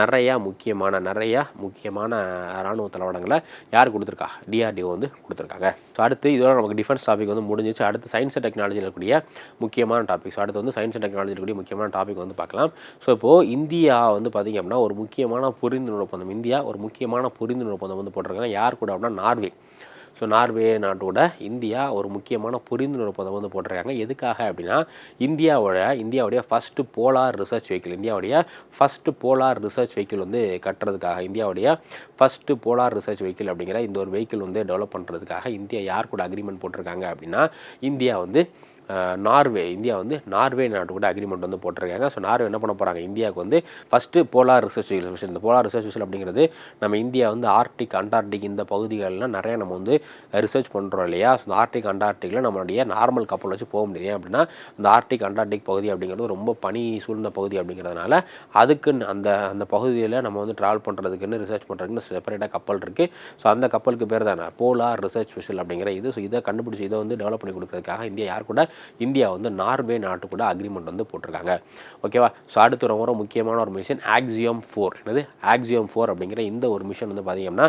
நிறையா முக்கியமான நிறையா முக்கியமான இராணுவ தளவாடங்களை யார் கொடுத்துருக்கா? டிஆர்டிஓ வந்து கொடுத்துருக்காங்க. ஸோ அடுத்து இதோட நமக்கு டிஃபென்ஸ் டாபிக் வந்து முடிஞ்சிச்சு. அடுத்து சயின்ஸ் அண்ட் டெக்னாலஜியில் இருக்கக்கூடிய முக்கியமான டாபிக் ஸோ அடுத்து வந்து சயின்ஸ் அண்ட் டெக்னாலஜி இருக்கக்கூடிய முக்கியமான டாபிக் வந்து பார்க்கலாம். ஸோ இப்போது இந்தியா வந்து பார்த்திங்க அப்படின்னா ஒரு முக்கியமான புரிந்துணர்வு ஒப்பந்தம். இந்தியா ஒரு முக்கியமான புரிந்துணர்வு ஒப்பந்தம் வந்து போட்டிருக்காங்க. யார் கூட அப்படின்னா நார்வே. ஸோ நார்வே நாட்டோட இந்தியா ஒரு முக்கியமான புரிந்துணர்வு ஒப்பந்தம் வந்து போட்டிருக்காங்க. எதுக்காக அப்படின்னா இந்தியாவோட இந்தியாவுடைய ஃபஸ்ட்டு போலார் ரிசர்ச் வெஹிக்கிள் இந்தியாவுடைய ஃபஸ்ட்டு போலார் ரிசர்ச் வெஹிக்கிள் வந்து கட்டுறதுக்காக இந்தியாவுடைய ஃபஸ்ட்டு போலார் ரிசர்ச் வெஹிக்கிள் அப்படிங்கிற இந்த ஒரு வெஹிக்கிள் வந்து டெவலப் பண்ணுறதுக்காக இந்தியா யார் கூட அக்ரிமெண்ட் போட்டிருக்காங்க அப்படின்னா இந்தியா வந்து நார்வே இந்தியா வந்து நார்வே நாட்டு கூட அக்ரிமெண்ட் வந்து போட்டிருக்காங்க. ஸோ நார்வே என்ன பண்ண போகிறாங்க இந்தியாவுக்கு வந்து ஃபஸ்ட்டு போலார் ரிசர்ச் மிஷன் இந்த போலார் ரிசர்ச் மிஷன் அப்படிங்கிறது நம்ம இந்தியா வந்து ஆர்டிக் அண்டார்டிக் இந்த பகுதிகளெலாம் நிறைய நம்ம வந்து ரிசர்ச் பண்ணுறோம் இல்லையா? ஸோ இந்த ஆர்டிக் அண்டார்டிக்கில் நம்மளுடைய நார்மல் கப்பல் வச்சு போக முடியாது. அப்படின்னா இந்த ஆர்டிக் அண்டார்டிக் பகுதி அப்படிங்கிறது ரொம்ப பனி சூழ்ந்த பகுதி அப்படிங்கிறதுனால அதுக்குன்னு அந்த அந்த பகுதியில் நம்ம வந்து ட்ராவல் பண்ணுறதுக்குன்னு ரிசர்ச் பண்ணுறதுக்குன்னு செப்பரேட்டாக கப்பல் இருக்குது ஸோ அந்த கப்பலுக்கு பேர் தானே? போலார் ரிசர்ச் மிஷன் அப்படிங்கிற இது. ஸோ இதை கண்டுபிடிச்சி இதை வந்து டெவலப் பண்ணி கொடுக்குறதுக்காக இந்தியா யார் கூட இந்தியா வந்து நார்வே நாட்டு கூட அக்ரிமெண்ட் வந்து போட்டிருக்காங்க. ஓகேவா ஸோ அடுத்து ரொம்ப முக்கியமான ஒரு மிஷன் ஆக்சியம் ஃபோர் என்னது? ஆக்சியம் ஃபோர் அப்படிங்கிற இந்த ஒரு மிஷன் வந்து பார்த்திங்கன்னா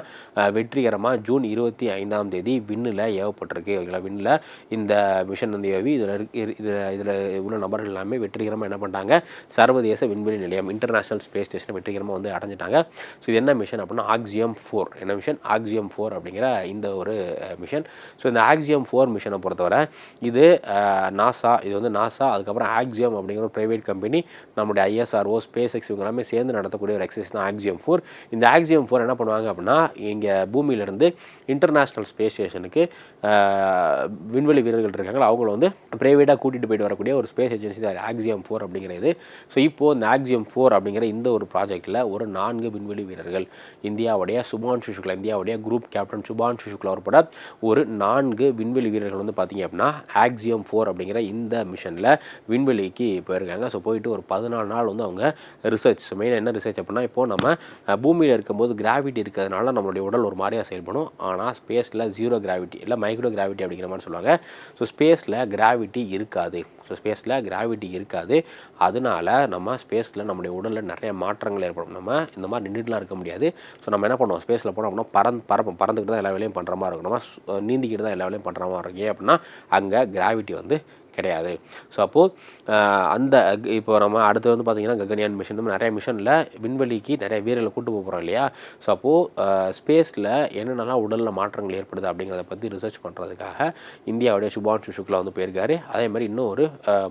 வெற்றிகரமாக ஜூன் இருபத்தி ஐந்தாம் தேதி விண்ணில் ஏவப்பட்டிருக்கு. ஓகேங்களா விண்ணில் இந்த மிஷன் வந்து ஏவி இதில் இதில் இதில் உள்ள நபர்கள் எல்லாமே வெற்றிகரமாக என்ன பண்ணிட்டாங்க? சர்வதேச விண்வெளி நிலையம் இன்டர்நேஷனல் ஸ்பேஸ் ஸ்டேஷனை வெற்றிகரமாக வந்து அடைஞ்சிட்டாங்க. ஸோ இது என்ன மிஷன் அப்படின்னா ஆக்சியம் ஃபோர் என்ன மிஷன் ஆக்சியம் ஃபோர் அப்படிங்கிற இந்த ஒரு மிஷன் ஸோ இந்த ஆக்சியம் ஃபோர் மிஷனை பொறுத்தவரை இது நாசா இது வந்து நாசா அதுக்கப்புறம் ஆக்சியம் அப்படிங்கிற ஒரு ப்ரைவேட் கம்பெனி நம்முடைய ஐஎஸ்ஆர்ஓ ஸ்பேஸ் எக்ஸ் இவங்க எல்லாமே சேர்ந்து நடத்தக்கூடிய ஒரு எக்ஸசைஸ் தான் ஆக்சியம் ஃபோர் இந்த ஆக்சியம் ஃபோர் என்ன பண்ணுவாங்க அப்படின்னா இங்கே பூமியிலேருந்து இன்டர்நேஷ்னல் ஸ்பேஸ் ஸ்டேஷனுக்கு விண்வெளி வீரர்கள் இருக்காங்க. அவங்கள வந்து ப்ரைவேட்டாக கூட்டிகிட்டு போயிட்டு வரக்கூடிய ஒரு ஸ்பேஸ் ஏஜென்சி தான் ஆக்சியம் ஃபோர் அப்படிங்கிறது. ஸோ இப்போது இந்த ஆக்சியம் ஃபோர் அப்படிங்கிற இந்த ஒரு ப்ராஜெக்ட்டில் ஒரு நான்கு விண்வெளி வீரர்கள் இந்தியாவுடைய சுபான்ஷு சுக்லா இந்தியாவுடைய குரூப் கேப்டன் சுபான்ஷு சுக்லா உட்பட ஒரு நான்கு விண்வெளி வீரர்கள் வந்து பார்த்திங்க அப்படின்னா ஆக்சியம் ஃபோர் அப்படிங்கிற இந்த மிஷனில் விண்வெளிக்கு போயிருக்காங்க. ஸோ போயிட்டு ஒரு பதினாலு நாள் வந்து அவங்க ரிசர்ச் மெயினாக என்ன ரிசர்ச் அப்படின்னா இப்போது நம்ம பூமியில் இருக்கும்போது கிராவிட்டி இருக்கிறதுனால நம்மளுடைய உடல் ஒரு மாதிரியாக செயல்படும். ஆனால் ஸ்பேஸில் ஜீரோ கிராவிட்டி இல்லை மைக்ரோ கிராவிட்டி அப்படிங்கிற மாதிரி சொல்லுவாங்க. ஸோ ஸ்பேஸில் கிராவிட்டி இருக்காது. ஸோ ஸ்பேஸில் கிராவிட்டி இருக்காது. அதனால நம்ம ஸ்பேஸில் நம்முடைய உடலில் நிறைய மாற்றங்கள் ஏற்படும். நம்ம இந்த மாதிரி நின்றுட்டுலாம் இருக்க முடியாது. ஸோ நம்ம என்ன பண்ணுவோம்? ஸ்பேஸில் போனோம் அப்படின்னா பறந்து பறப்போம். பறந்துக்கிட்டு தான் எல்லா வேலையும் பண்ணுற மாதிரி இருக்கும். நம்ம நீந்திக்கிட்டு தான் எல்லா வேலையும் பண்ணுற மாதிரி இருக்கும். ஏன் அப்படின்னா அங்கே கிராவிட்டி வந்து கிடையாது. ஸோ அப்போது அந்த இப்போ நம்ம அடுத்து வந்து பார்த்திங்கன்னா ககன்யான் மிஷன் நிறைய மிஷனில் விண்வெளிக்கு நிறைய வீரர்களை கூட்டு போகிறோம் இல்லையா? ஸோ அப்போது ஸ்பேஸில் என்னென்னலாம் உடலில் மாற்றங்கள் ஏற்படுது அப்படிங்கிறத பற்றி ரிசர்ச் பண்ணுறதுக்காக இந்தியாவுடைய சுபான்ஷு சுக்லா வந்து போயிருக்காரு. அதே மாதிரி இன்னும் ஒரு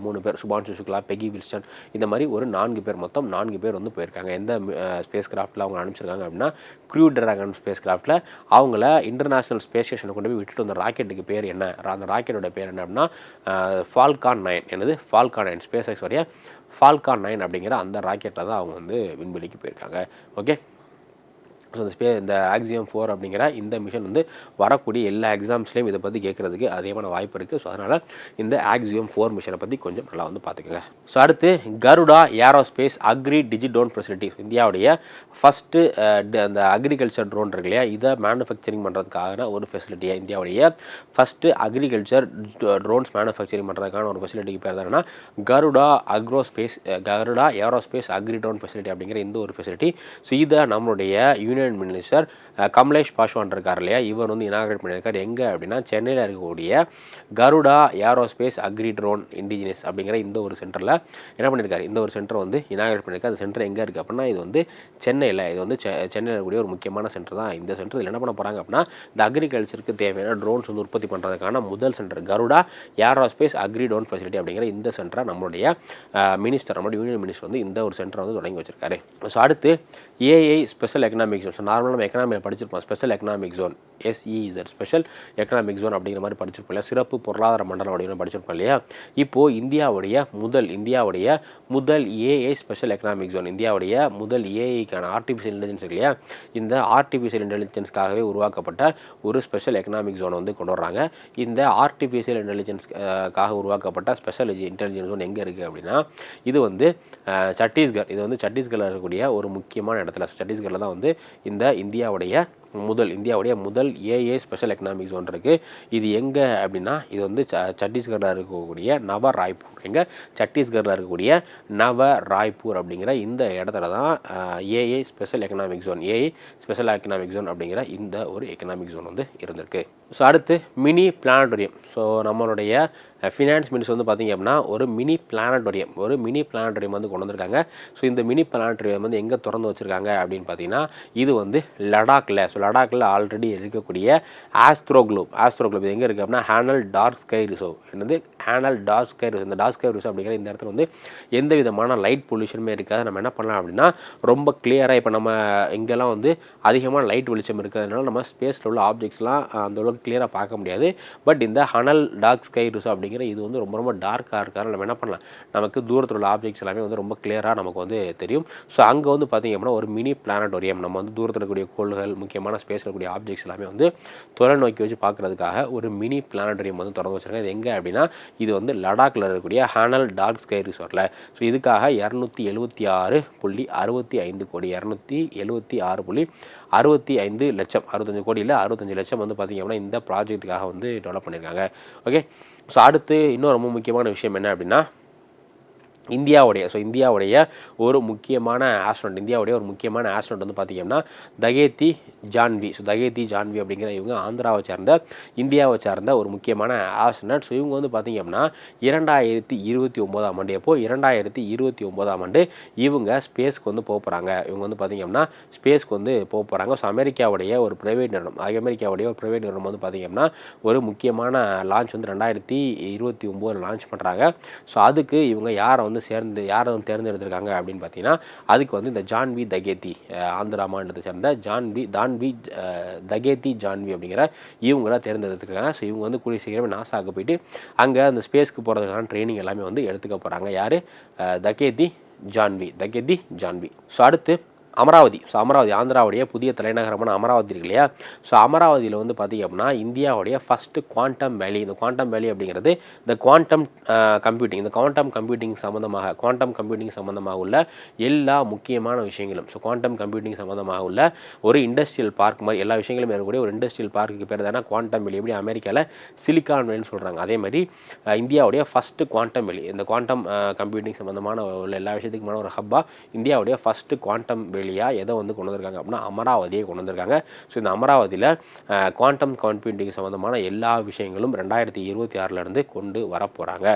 மூணு பேர் சுபான்ஷு சுக்லா பெகி வில்சன் இந்த மாதிரி ஒரு நான்கு பேர் மொத்தம் நான்கு பேர் வந்து போயிருக்காங்க. எந்த ஸ்பேஸ் கிராஃப்டில் அவங்க அனுப்பிச்சிருக்காங்க அப்படின்னா க்ரூ ட்ராகன் ஸ்பேஸ் கிராஃப்டில் அவங்கள இன்டர்நேஷனல் ஸ்பேஸ் ஸ்டேஷனை கொண்டு போய் விட்டுட்டு வந்த ராக்கெட்டுக்கு பேர் என்ன? அந்த ராக்கெட்டோட பேர் என்ன அப்படின்னா ஃபால்கான் நைன் எனது ஃபால்கான் நைன் ஸ்பேஸ் எக்ஸ் வரைய ஃபால்கான் நைன் அப்படிங்கிற அந்த ராக்கெட்டில் தான் அவங்க வந்து விண்வெளிக்கு போயிருக்காங்க. ஓகே ஸோ இந்த ஸ்பே இந்த ஆக்சியம் ஃபோர் அப்படிங்கிற இந்த மிஷன் வந்து வரக்கூடிய எல்லா எக்ஸாம்ஸ்லேயும் இதை பற்றி கேட்குறதுக்கு அதிகமான வாய்ப்பு இருக்குது ஸோ அதனால் இந்த ஆக்சியம் ஃபோர் மிஷனை பற்றி கொஞ்சம் நல்லா வந்து பார்த்துக்கோங்க ஸோ அடுத்து கருடா ஏரோஸ்பேஸ் அக்ரி டிஜிடோன் ஃபெசிலிட்டி இந்தியாவுடைய ஃபஸ்ட்டு அந்த அக்ரிகல்ச்சர் ட்ரோன் இருக்கு இல்லையா? இதை மேனுஃபேக்சரிங் பண்ணுறதுக்கான ஒரு ஃபெசிலிட்டியாக இந்தியாவுடைய ஃபஸ்ட்டு அக்ரிகல்ச்சர் ட்ரோன்ஸ் மேனுஃபேக்சரிங் பண்ணுறதுக்கான ஒரு ஃபெசிலிட்டிக்கு பேர் என்னன்னா Garuda aerospace Garuda aerospace agri drone facility அப்படிங்கிற இந்த ஒரு ஃபெசிலிட்டி ஸோ இதை நம்மளுடைய யூனி யூனியன் மினிஸ்டர் கமலேஷ் பாஸ்வான் இருக்கார் இல்லையா? இவர் வந்து இனாகிரேட் பண்ணியிருக்கார். எங்கே அப்படின்னா சென்னையில் இருக்கக்கூடிய Garuda aerospace agri drone indigenous அப்படிங்கிற இந்த ஒரு சென்டரில் என்ன பண்ணியிருக்காரு? இந்த ஒரு சென்டர் வந்து இனாகிரேட் பண்ணியிருக்காரு. அந்த சென்டர் எங்கே இருக்குது அப்படின்னா இது வந்து சென்னையில் இது வந்து சென்னையில் இருக்கக்கூடிய ஒரு முக்கியமான சென்டர் தான். இந்த சென்டர் இதில் என்ன பண்ண போகிறாங்க அப்படின்னா இந்த அக்ரிகல்ச்சருக்கு தேவையான ட்ரோன்ஸ் வந்து உற்பத்தி பண்ணுறதுக்கான முதல் centre Garuda aerospace agri drone facility அப்படிங்கிற இந்த சென்டரை நம்மளுடைய மினிஸ்டர் நம்மளுடைய யூனியன் மினிஸ்டர் வந்து இந்த ஒரு சென்டரை வந்து தொடங்கி வச்சிருக்காரு. ஸோ அடுத்து AI special economic zone so நார்மலாக நம்ம எக்கனாமியில் படிச்சிருப்போம். Special economic zone SEZ special economic zone அப்படிங்கிற மாதிரி படிச்சிருப்போம் இல்லையா? சிறப்பு பொருளாதார மண்டலம் அப்படின்னு படிச்சிருப்போம் இல்லையா? இப்போது இந்தியாவுடைய முதல் இந்தியாவுடைய முதல் ஏஐ ஸ்பெஷல் எக்கனாமிக் ஜோன் இந்தியாவுடைய முதல் ஏஐக்கான ஆர்டிஃபிஷியல் இன்டெலிஜென்ஸ் இல்லையா? இந்த ஆர்டிஃபிஷியல் இன்டெலிஜென்ஸ்க்காகவே உருவாக்கப்பட்ட ஒரு ஸ்பெஷல் எக்கனாமிக் ஜோன் வந்து கொண்டு வர்றாங்க. இந்த ஆர்டிஃபிஷியல் இன்டெலிஜென்ஸ்க்காக உருவாக்கப்பட்ட ஸ்பெஷல் இன்டெலிஜென்ஸ் ஜோன் எங்கே இருக்குது அப்படின்னா இது வந்து சட்டீஸ்கர் சத்தீஸ்கர் இது வந்து சத்தீஸ்கரில் இருக்கக்கூடிய ஒரு முக்கியமான இடத்துல. சத்தீஸ்கரில் தான் வந்து இந்த இந்தியாவுடைய முதல் இந்தியாவுடைய முதல் ஏஏ ஸ்பெஷல் எக்கனாமிக் ஜோன் இருக்குது இது எங்கே அப்படின்னா இது வந்து ச சத்தீஸ்கரில் இருக்கக்கூடிய நவ ராய்ப்பூர் எங்கே? சத்தீஸ்கரில் இருக்கக்கூடிய நவ ராய்ப்பூர் அப்படிங்கிற இந்த இடத்துல தான் A special economic zone AI special economic zone அப்படிங்கிற இந்த ஒரு எக்கனாமிக் ஜோன் வந்து இருந்திருக்கு. ஸோ அடுத்து மினி பிளானட்டோரியம் ஸோ நம்மளுடைய ஃபினான்ஸ் மினிஸ்டர் வந்து பார்த்திங்க அப்படின்னா ஒரு மினி பிளானட்டோரியம் ஒரு மினி பிளானட்டோரியம் வந்து கொண்டு வந்திருக்காங்க. ஸோ இந்த மினி பிளானட்டோரியம் வந்து எங்கே திறந்து வச்சுருக்காங்க அப்படின்னு பார்த்தீங்கன்னா இது வந்து லடாக்கில் ஸோ லடாக்கில் ஆல்ரெடி இருக்கக்கூடிய ஆஸ்ட்ரோ குளோப் ஆஸ்ட்ரோ எங்கே இருக்குது அப்படின்னா ஹேனல் டார்க் ஸ்கை ரிசர்வ் என்னது? ஹேனல் டார்க் ஸ்கை ரிசர்வ் இந்த டார்க் ஸ்கை ரிசர்வ் அப்படிங்கிற இந்த இடத்துல வந்து எந்த விதமான லைட் பொல்யூஷனுமே இருக்காது. நம்ம என்ன பண்ணலாம் அப்படின்னா ரொம்ப கிளியராக இப்போ நம்ம இங்கெல்லாம் வந்து அதிகமாக லைட் வெளிச்சம் இருக்கிறதுனால நம்ம ஸ்பேஸில் உள்ள ஆப்ஜெக்ட்ஸ்லாம் அந்த அளவுக்கு கிளியராக பார்க்க முடியாது. பட் இந்த ஹனல் டார்க் ஸ்கை ரிசோ அப்படிங்கிற இது வந்து ரொம்ப ரொம்ப டார்க்காக இருக்கிறதுனால நம்ம என்ன பண்ணலாம்? நமக்கு தூரத்தில் உள்ள ஆப்ஜெக்ட்ஸ் எல்லாமே வந்து ரொம்ப கிளியராக நமக்கு வந்து தெரியும். ஸோ அங்கே வந்து பார்த்திங்க அப்படின்னா ஒரு மினி பிளானட்டோரியம் நம்ம வந்து தூரத்தில் இருக்கக்கூடிய கோள்கள் முக்கியமான ஸ்பேஸில் இருக்கக்கூடிய ஆப்ஜெக்ட்ஸ் எல்லாமே வந்து தொலைநோக்கி வச்சு பார்க்குறதுக்காக ஒரு மினி பிளானட்டோரியம் வந்து திறந்து வச்சிருக்காங்க. இது எங்கே அப்படின்னா இது வந்து லடாக்கில் இருக்கக்கூடிய ஹானல் டார்க் ஸ்கை ரிசார்ட்டில் ஸோ இதுக்காக இரநூத்தி எழுபத்தி ஆறு புள்ளி அறுபத்தி ஐந்து கோடி இரநூத்தி எழுபத்தி ஆறு புள்ளி அறுபத்தி ஐந்து லட்சம் அறுபத்தஞ்சு கோடியில் அறுபத்தஞ்சு லட்சம் வந்து பார்த்திங்க அப்படின்னா இந்த ப்ராஜெக்ட்டுக்காக வந்து டெவலப் பண்ணியிருக்காங்க ஓகே ஸோ அடுத்து இன்னும் ரொம்ப முக்கியமான விஷயம் என்ன அப்படின்னா இந்தியாவுடைய ஸோ இந்தியாவுடைய ஒரு முக்கியமான ஆஸ்ட்ரோனட் இந்தியாவுடைய ஒரு முக்கியமான ஆஸ்ட்ரோனட் வந்து பார்த்திங்கன்னா தகேத்தி ஜான்வி. ஸோ தகேத்தி ஜான்வி அப்படிங்கிற இவங்க ஆந்திராவை சார்ந்த இந்தியாவை சார்ந்த ஒரு முக்கியமான ஆஸ்ட்ரோனட் ஸோ இவங்க வந்து பார்த்திங்க அப்படின்னா இரண்டாயிரத்தி இருபத்தி ஒம்போதாம் ஆண்டு எப்போ? இரண்டாயிரத்தி இருபத்தி ஒம்போதாம் ஆண்டு இவங்க ஸ்பேஸ்க்கு வந்து போக போகிறாங்க இவங்க வந்து பார்த்திங்க அப்படின்னா ஸ்பேஸ்க்கு வந்து போக போகிறாங்க ஸோ அமெரிக்காவுடைய ஒரு ப்ரைவேட் நிறுவனம் அமெரிக்காவுடைய ஒரு ப்ரைவேட் நிறுவனம் வந்து பார்த்திங்க அப்படின்னா ஒரு முக்கியமான லான்ச் வந்து ரெண்டாயிரத்தி இருபத்தி ஒம்போதில் லான்ச் பண்ணுறாங்க ஸோ அதுக்கு இவங்க யாரை வந்து சேர்ந்து யாரை வந்து தேர்ந்தெடுத்திருக்காங்க அப்படின்னு பார்த்தீங்கன்னா அதுக்கு வந்து இந்த ஜான்வி தகேதி ஆந்திரா மாநிலத்தை சேர்ந்த ஜான்வி தான்வி தகேத்தி தகேதி ஜான்வி அப்படிங்கிற இவங்கள தேர்ந்தெடுத்துருக்காங்க. ஸோ இவங்க வந்து கூடிய சீக்கிரமே நாசாவுக்கு போயிட்டு அங்கே அந்த ஸ்பேஸ்க்கு போகிறதுக்கான ட்ரைனிங் எல்லாமே வந்து எடுத்துக்க போகிறாங்க யார்? தகேதி ஜான்வி தகேதி ஜான்வி ஸோ அடுத்து அமராவதி. ஸோ அமராவதி ஆந்திராவுடைய புதிய தலைநகரமான அமராவதி இருக்கு இல்லையா? ஸோ அமராவதியில் வந்து பார்த்திங்க அப்படின்னா இந்தியாவுடைய ஃபஸ்ட்டு குவாண்டம் வேலி இந்த குவாண்டம் வேலி அப்படிங்கிறது இந்த குவாண்டம் கம்ப்யூட்டிங் இந்த குவாண்டம் கம்ப்யூட்டிங் சம்மந்தமாக குவாண்டம் கம்ப்யூட்டிங் சம்மந்தமாக உள்ள எல்லா முக்கியமான விஷயங்களும். ஸோ குவாண்டம் கம்ப்யூட்டிங் சம்மந்தமாக உள்ள ஒரு இண்டஸ்ட்ரியல் பார்க் மாதிரி எல்லா விஷயங்களும் இருக்கக்கூடிய ஒரு இண்டஸ்ட்ரியல் பார்க்குக்கு பேர் தானே குவாண்டம் வேலி எப்படி? அமெரிக்காவில் சிலிக்கான் வேலின்னு சொல்கிறாங்க அதே மாதிரி இந்தியாவுடைய ஃபஸ்ட்டு குவாண்டம் வேலி இந்த குவாண்டம் கம்ப்யூட்டிங் சம்மந்தமான உள்ள எல்லா விஷயத்துக்குமான ஒரு ஹப்பாக இந்தியாவுடைய ஃபஸ்ட்டு குவாண்டம் வழியாக எதை வந்து கொண்டு வந்திருக்காங்க அப்படின்னா அமராவதியை கொண்டு வந்திருக்காங்க. ஸோ இந்த அமராவதியில் குவாண்டம் கம்ப்யூட்டிங் சம்மந்தமான எல்லா விஷயங்களும் ரெண்டாயிரத்தி இருபத்தி ஆறிலேருந்து கொண்டு வர போகிறாங்க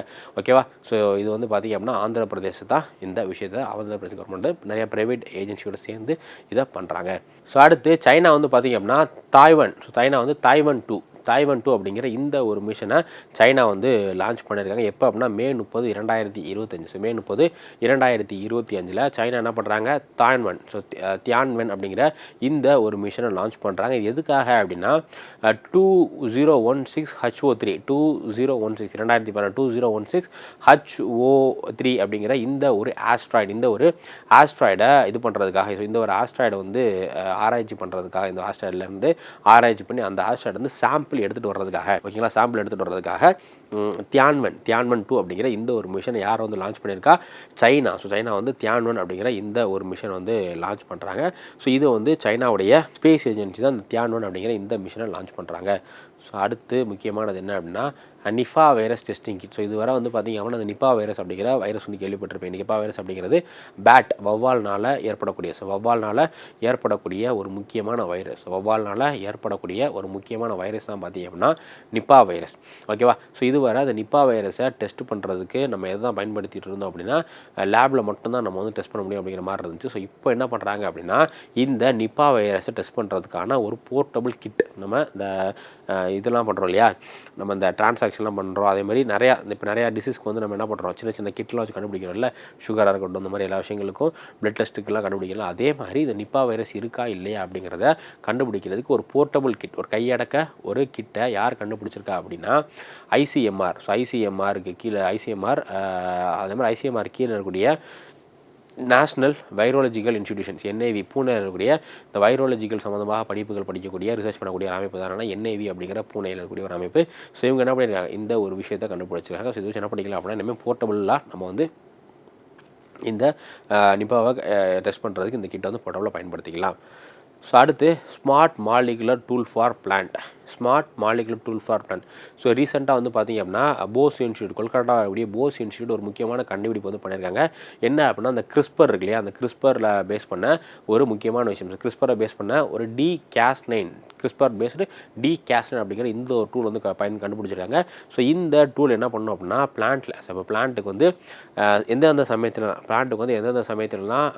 ஓகேவா ஸோ இது வந்து பார்த்திங்க அப்படின்னா ஆந்திர பிரதேச தான் இந்த விஷயத்தை ஆந்திர பிரதேச கவர்மெண்ட் நிறைய ப்ரைவேட் ஏஜென்சியோட சேர்ந்து இதை பண்ணுறாங்க ஸோ அடுத்து சைனா வந்து பார்த்திங்க அப்படின்னா தாய்வான். ஸோ சைனா வந்து தாய்வான் டூ தாய்வான் டூ அப்படிங்கிற இந்த ஒரு மிஷனை சைனா வந்து லான்ச் பண்ணியிருக்காங்க. எப்போ அப்படின்னா மே முப்பது இரண்டாயிரத்தி இருபத்தஞ்சு. ஸோ மே முப்பது இரண்டாயிரத்தி இருபத்தி அஞ்சில் சைனா என்ன பண்ணுறாங்க தாய்வான் ஸோ தியான்வன் அப்படிங்கிற இந்த ஒரு மிஷனை லான்ச் பண்ணுறாங்க இது எதுக்காக அப்படின்னா two zero one six H O three two zero one six ரெண்டாயிரத்தி பதினெட்டு two zero one six H O three அப்படிங்கிற இந்த ஒரு ஆஸ்ட்ராய்டு இந்த ஒரு ஆஸ்ட்ராய்டை இது பண்ணுறதுக்காக ஸோ இந்த ஒரு ஆஸ்ட்ராய்டை வந்து ஆராய்ச்சி பண்ணுறதுக்காக இந்த ஆஸ்ட்ராய்ட்லேருந்து ஆராய்ச்சி பண்ணி அந்த ஆஸ்ட்ராய்டு வந்து சாம்பிள் எடுத்துகிட்டு வர்றதுக்காக ஓகேங்களா சாம்பிள் எடுத்துகிட்டு வர்றதுக்காக தியான்வன் தியான்வன் டூ அப்படிங்கிற இந்த ஒரு மிஷனை யார் வந்து லான்ச் பண்ணியிருக்கா? சைனா ஸோ சைனா வந்து தியான்வன் அப்படிங்கிற இந்த ஒரு மிஷன் வந்து லான்ச் பண்ணுறாங்க ஸோ இது வந்து சைனாவுடைய ஸ்பேஸ் ஏஜென்சி தான் இந்த தியான்வன் அப்படிங்கிற இந்த மிஷனை லான்ச் பண்ணுறாங்க ஸோ அடுத்து முக்கியமானது என்ன அப்படின்னா Nipah virus testing kit so இதுவரை வந்து பார்த்திங்க அப்படின்னா அந்த நிப்பா வைரஸ் அப்படிங்கிற வைரஸ் வந்து கேள்விப்பட்டிருப்பேன் நிபா வைரஸ் அப்படிங்கிறது பேட் வவ்வால்னால் ஏற்படக்கூடிய ஸோ வவ்வால்னால் ஏற்படக்கூடிய ஒரு முக்கியமான வைரஸ். வவ்வால்னால் ஏற்படக்கூடிய ஒரு முக்கியமான வைரஸ் தான் பார்த்திங்க அப்படின்னா நிப்பா வைரஸ். ஓகேவா ஸோ இதுவரை அந்த நிப்பா வைரஸை டெஸ்ட் பண்ணுறதுக்கு நம்ம எதை தான் பயன்படுத்திட்டு இருந்தோம் அப்படின்னா லேபில் மட்டும்தான் நம்ம வந்து டெஸ்ட் பண்ண முடியும் அப்படிங்கிற மாதிரி இருந்துச்சு. ஸோ இப்போ என்ன பண்ணுறாங்க அப்படின்னா இந்த நிப்பா வைரஸை டெஸ்ட் பண்ணுறதுக்கான ஒரு போர்ட்டபுள் கிட் நம்ம இந்த இதெல்லாம் பண்ணுறோம் இல்லையா? நம்ம இந்த டிரான்சாக்ஷன்லாம் பண்ணுறோம் அதே மாதிரி நிறையா இப்போ நிறையா டிசீஸ்க்கு வந்து நம்ம என்ன பண்ணுறோம் சின்ன சின்ன கிட்லாம் வச்சு கண்டுபிடிக்கிறோம்ல. சுகராக இருக்கட்டும் இந்த மாதிரி எல்லா விஷயங்களுக்கும் பிளட் டெஸ்ட்டுக்கெல்லாம் கண்டுபிடிக்கலாம் அதே மாதிரி இந்த நிப்பா வைரஸ் இருக்கா இல்லையா அப்படிங்கிறத கண்டுபிடிக்கிறதுக்கு ஒரு போர்ட்டபுள் கிட் ஒரு கையடக்க ஒரு கிட்டை யார் கண்டுபிடிச்சிருக்கா அப்படின்னா ஐசிஎம்ஆர் ஸோ ஐசிஎம்ஆருக்கு கீழே ஐசிஎம்ஆர் அதே மாதிரி ஐசிஎம்ஆர் கீழே இருக்கக்கூடிய national virological institutions NIV Pune இருக்கக்கூடிய இந்த வைரோலஜிக்கல் சம்மந்தமாக படிப்புகள் படிக்கக்கூடிய ரிசர்ச் பண்ணக்கூடிய ஒரு அமைப்பு தான். என்ஐவி அப்படிங்கிற பூனையில் இருக்கக்கூடிய ஒரு அமைப்பு. ஸோ இவங்க என்ன பண்ணியிருக்காங்க இந்த ஒரு விஷயத்தை கண்டுபிடிச்சிருக்காங்க. ஸோ இது என்ன பண்ணிக்கலாம் அப்படின்னா இனிமேல் போர்ட்டபுளாக நம்ம வந்து இந்த நிபாவை டெஸ்ட் பண்ணுறதுக்கு இந்த கிட்ட வந்து போர்ட்டபுளாக பயன்படுத்திக்கலாம். ஸோ அடுத்து smart molecular tool for plant smart molecular tool for ton so ரீசெண்டாக வந்து பார்த்திங்க அப்படின்னா போஸ் இன்ஸ்டியூட் கொல்கட்டாவுடைய போஸ் இன்ஸ்டியூட் ஒரு முக்கியமான கண்டுபிடிப்பு வந்து பண்ணியிருக்காங்க என்ன அப்படின்னா அந்த கிறிஸ்பர் இருக்கு இல்லையா அந்த கிறிஸ்பரில் பேஸ் பண்ண ஒரு முக்கியமான விஷயம். கிறிஸ்பரை பேஸ் பண்ண ஒரு D Cas nine CRISPR based D கேஸ்டன் அப்படிங்கிற இந்த ஒரு டூல் வந்து பயன் கண்டுபிடிச்சிருக்காங்க. ஸோ இந்த டூல் என்ன பண்ணும் அப்படின்னா பிளான்ட்டில் இப்போ பிளான்ட்டுக்கு வந்து எந்தெந்த சமயத்தில் பிளான்ட்டுக்கு வந்து எந்தெந்த சமயத்துலலாம்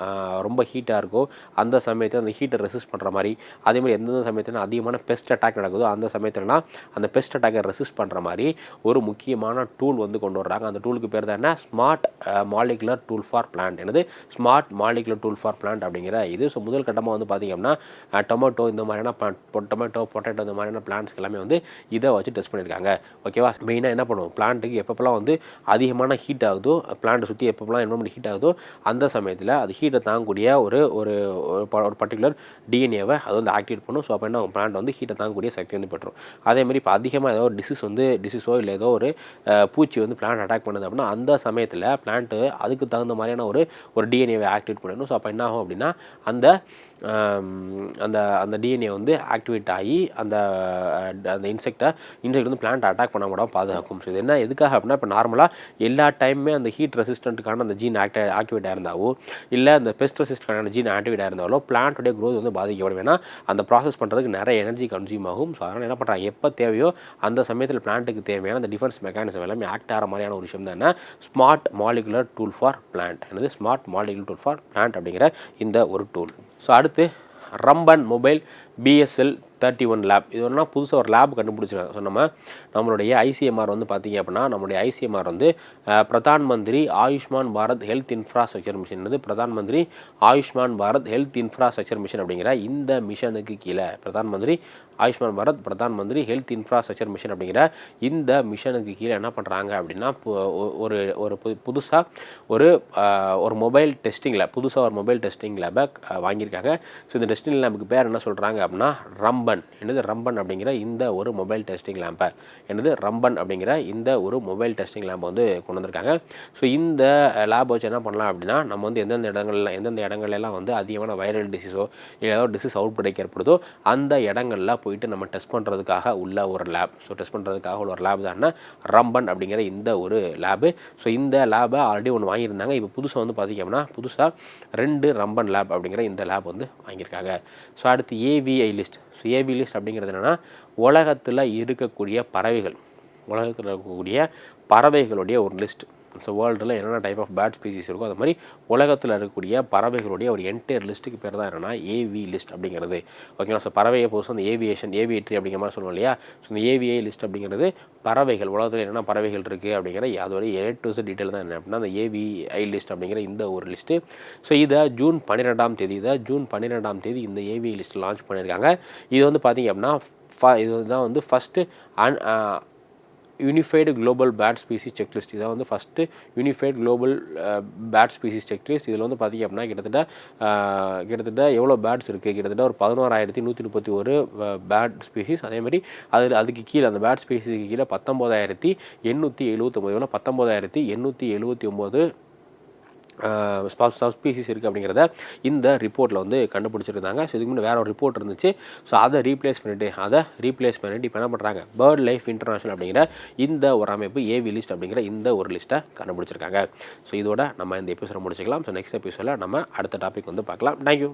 ரொம்ப ஹீட்டாக இருக்கோ அந்த சமயத்தில் அந்த ஹீட்டை ரெசிஸ்ட் பண்ணுற மாதிரி அதே மாதிரி எந்தெந்த சமயத்தில் அதிகமான பெஸ்ட் அட்டாக் நடக்குதோ அந்த சமயத்துலலாம் அந்த பெஸ்ட் அட்டாக்கை ரெசிஸ்ட் பண்ணுற மாதிரி ஒரு முக்கியமான டூல் வந்து கொண்டு வர்றாங்க. அந்த டூலுக்கு பேர் தான் என்ன? Smart molecular tool for plant என்னது? Smart molecular tool for plant அப்படிங்கிற இது. ஸோ முதல் கட்டமாக வந்து பார்த்திங்க அப்படின்னா டொமேட்டோ இந்த மாதிரியான டொமேட்டோ பொட்டேட்டோ இந்த மாதிரியான பிளான்ட்ஸ் எல்லாமே வந்து இதை வச்சு டெஸ்ட் பண்ணியிருக்காங்க. ஓகேவா மெயினாக என்ன பண்ணுவோம்? பிளான்ட்டுக்கு எப்பப்பெல்லாம் வந்து அதிகமான ஹீட் ஆகுதோ பிளான்ட்டை சுற்றி எப்பப்பெல்லாம் என்வரன்மெண்ட் ஹீட் ஆகுதோ அந்த சமயத்தில் அது ஹீட்டை தாங்கக்கூடிய ஒரு ஒரு ஒரு பர்டிகுலர் டிஎன்ஏவை அது வந்து ஆக்டிவேட் பண்ணும். ஸோ அப்போ என்ன பிளான்ட் வந்து ஹீட்டை தாங்கக்கூடிய சக்தி வந்து அதேமாதிரி இப்போ அதிகமாக ஏதோ ஒரு டிசீஸ் வந்து டிசீஸோ இல்லை ஏதோ ஒரு பூச்சி வந்து பிளான்ட் அட்டாக் பண்ணுது அப்படின்னா அந்த சமயத்தில் பிளான்ட்டு அதுக்கு தகுந்த மாதிரியான ஒரு ஒரு டிஎன்ஏவை ஆக்டிவேட் பண்ணிடணும். ஸோ அப்போ என்ன ஆகும் அப்படின்னா அந்த அந்த அந்த டிஎன்ஏ வந்து ஆக்டிவேட் ஆகி அந்த அந்த இன்செக்டை இன்செக்ட் வந்து பிளான்ட் அட்டாக் பண்ண விடாமல் பாதுகாக்கும். ஸோ இது என்ன எதுக்காக அப்படின்னா இப்போ நார்மலாக எல்லா டைமுமே அந்த ஹீட் ரெசிஸ்டண்ட்டுக்கான அந்த ஜீன் ஆக்டி ஆக்டிவேட் ஆயிருந்தாவோ இல்லை அந்த பெஸ்ட் ரெசிஸ்டான ஜீன் ஆக்டிவேட் ஆயிருந்தாலோ பிளான்ட்டுடைய க்ரோத் வந்து பாதிக்கப்படும். ஏன்னா அந்த ப்ராசஸ் பண்ணுறதுக்கு நிறைய எனர்ஜி கன்சியூம் ஆகும். ஸோ அதனால் என்ன பண்ணுறாங்க எப்போ தேவையோ அந்த சமயத்தில் பிளான்ட்டுக்கு தேவையான அந்த டிஃபென்ஸ் மெக்கானிசம் எல்லாமே ஆக்ட் ஆகிற மாதிரியான ஒரு விஷயம் தான் என்ன smart molecular tool for plant என்னது? Smart molecular tool for plant அப்படிங்கிற இந்த ஒரு டூல் ஸோ அடுத்து Ramban mobile BSL thirty one lab இது ஒன்றா புதுசாக ஒரு லேப் கண்டுபிடிச்சிருக்காங்க. ஸோ நம்ம நம்மளுடைய ஐசிஎம்ஆர் வந்து பார்த்திங்க அப்படின்னா நம்மளுடைய ஐசிஎம்ஆர் வந்து Pradhan Mantri Ayushman Bharat health infrastructure mission. வந்து Pradhan Mantri Ayushman Bharat health infrastructure mission அப்படிங்கிற இந்த மிஷனுக்கு கீழே Pradhan Mantri Ayushman Bharat Pradhan Mantri health infrastructure mission அப்படிங்கிற இந்த மிஷனுக்கு கீழே என்ன பண்ணுறாங்க அப்படின்னா ஒரு ஒரு புது புதுசாக ஒரு ஒரு மொபைல் டெஸ்டிங் லேப் புதுசாக ஒரு மொபைல் டெஸ்டிங் லேபை வாங்கியிருக்காங்க. ஸோ இந்த டெஸ்டிங் லேபுக்கு பேர் என்ன சொல்கிறாங்க அப்படின்னா ரம்பன் என்னது ரம்பன் அப்படிங்கிற இந்த ஒரு மொபைல் டெஸ்டிங் லேம்பை என்னது ரம்பன் அப்படிங்கிற இந்த ஒரு மொபைல் டெஸ்டிங் லேம்பை வந்து கொண்டு வந்திருக்காங்க. ஸோ இந்த லேப் வச்சு என்ன பண்ணலாம் அப்படின்னா நம்ம வந்து எந்தெந்த இடங்கள்ல எந்தெந்த இடங்கள்லாம் வந்து அதிகமான வைரல் டிசீஸோ இல்லை ஏதோ டிசீஸ் அவுட் பிரேக் ஏற்படுதோ அந்த இடங்களில் போயிட்டு நம்ம டெஸ்ட் பண்ணுறதுக்காக உள்ள ஒரு லேப் ஸோ டெஸ்ட் பண்ணுறதுக்காக உள்ள ஒரு லேப் தான் ரம்பன் அப்படிங்கிற இந்த ஒரு லேபு ஸோ இந்த லேபை ஆல்ரெடி ஒன்று வாங்கியிருந்தாங்க. இப்போ புதுசாக வந்து பார்த்திங்க அப்படின்னா புதுசாக ரெண்டு ரம்பன் லேப் அப்படிங்கிற இந்த லேப் வந்து வாங்கியிருக்காங்க. ஸோ அடுத்து ஏவிஐ லிஸ்ட் ஸோ லிஸ்ட் அப்படிங்கிறது என்னென்னா உலகத்தில் இருக்கக்கூடிய பறவைகள் உலகத்தில் இருக்கக்கூடிய பறவைகளுடைய ஒரு லிஸ்ட். ஸோ வேர்ல்டில் என்னென்ன டைப் ஆஃப் பேட் ஸ்பீசிஸ் இருக்கோ அது மாதிரி உலகத்தில் இருக்கக்கூடிய பறவைகளுடைய ஒரு என்டையர் லிஸ்ட்டுக்கு பேர் தான் என்னென்னா ஏவி லிஸ்ட் அப்படிங்கிறது. ஓகேங்களா ஸோ பறவையை பொறுத்து அந்த ஏவியேஷன் ஏவியேட்ரி அப்படிங்கிற மாதிரி சொல்லுவோம் இல்லையா? ஸோ இந்த ஏவிஐ லிஸ்ட் அப்படிங்கிறது பறவைகள் உலகத்தில் என்னென்ன பறவைகள் இருக்குது அப்படிங்கிற அதோட ஏ டு டீட்டெயில் தான் என்ன அப்படின்னா அந்த ஏவிஐ லிஸ்ட் அப்படிங்கிற இந்த ஒரு லிஸ்ட்டு ஸோ இதை ஜூன் பன்னிரெண்டாம் தேதி இதை ஜூன் பன்னிரெண்டாம் தேதி இந்த ஏவிஐ லிஸ்ட் லான்ச் பண்ணியிருக்காங்க. இது வந்து பார்த்திங்க அப்படின்னா இது தான் வந்து first an unified global bat species checklist இதை வந்து first unified global bat species checklist இதில் வந்து பார்த்திங்க அப்படின்னா கிட்டத்தட்ட uh, கிட்டத்தட்ட எவ்வளோ பேட்ஸ் இருக்குது கிட்டத்தட்ட ஒரு பதினோராயிரத்தி நூற்றி முப்பத்தி ஒரு uh, பேட் ஸ்பீசிஸ் அதேமாதிரி அதில் அதுக்கு கீழே அந்த பேட் ஸ்பீசிஸ்க்கு கீழே பத்தொம்போதாயிரத்தி எண்ணூற்றி எழுபத்தொம்போது எவ்வளோ பத்தொம்போதாயிரத்தி எண்ணூற்றி எழுபத்தி ஒம்பது ஸ்பீசிஸ் இருக்குது அப்படிங்கிறத இந்த ரிப்போர்ட்டில் வந்து கண்டுபிடிச்சிருந்தாங்க. ஸோ இதுக்கு முன்னாடி வேற ஒரு ரிப்போர்ட் இருந்துச்சு. ஸோ அதை ரீப்ளேஸ் பண்ணிட்டு அதை ரீப்ளேஸ் பண்ணிட்டு இப்போ என்ன பண்ணுறாங்க பேர்ட் லைஃப் இன்டர்நேஷனல் அப்படிங்கிற இந்த ஒரு அமைப்பு ஏவி லிஸ்ட் அப்படிங்கிற இந்த ஒரு லிஸ்ட்டை கண்டுபிடிச்சிருக்காங்க. ஸோ இதோட நம்ம இந்த எபிசோட முடிச்சுக்கலாம். ஸோ நெக்ஸ்ட் எபிசோடில் நம்ம அடுத்த டாபிக் வந்து பார்க்கலாம். தேங்க்யூ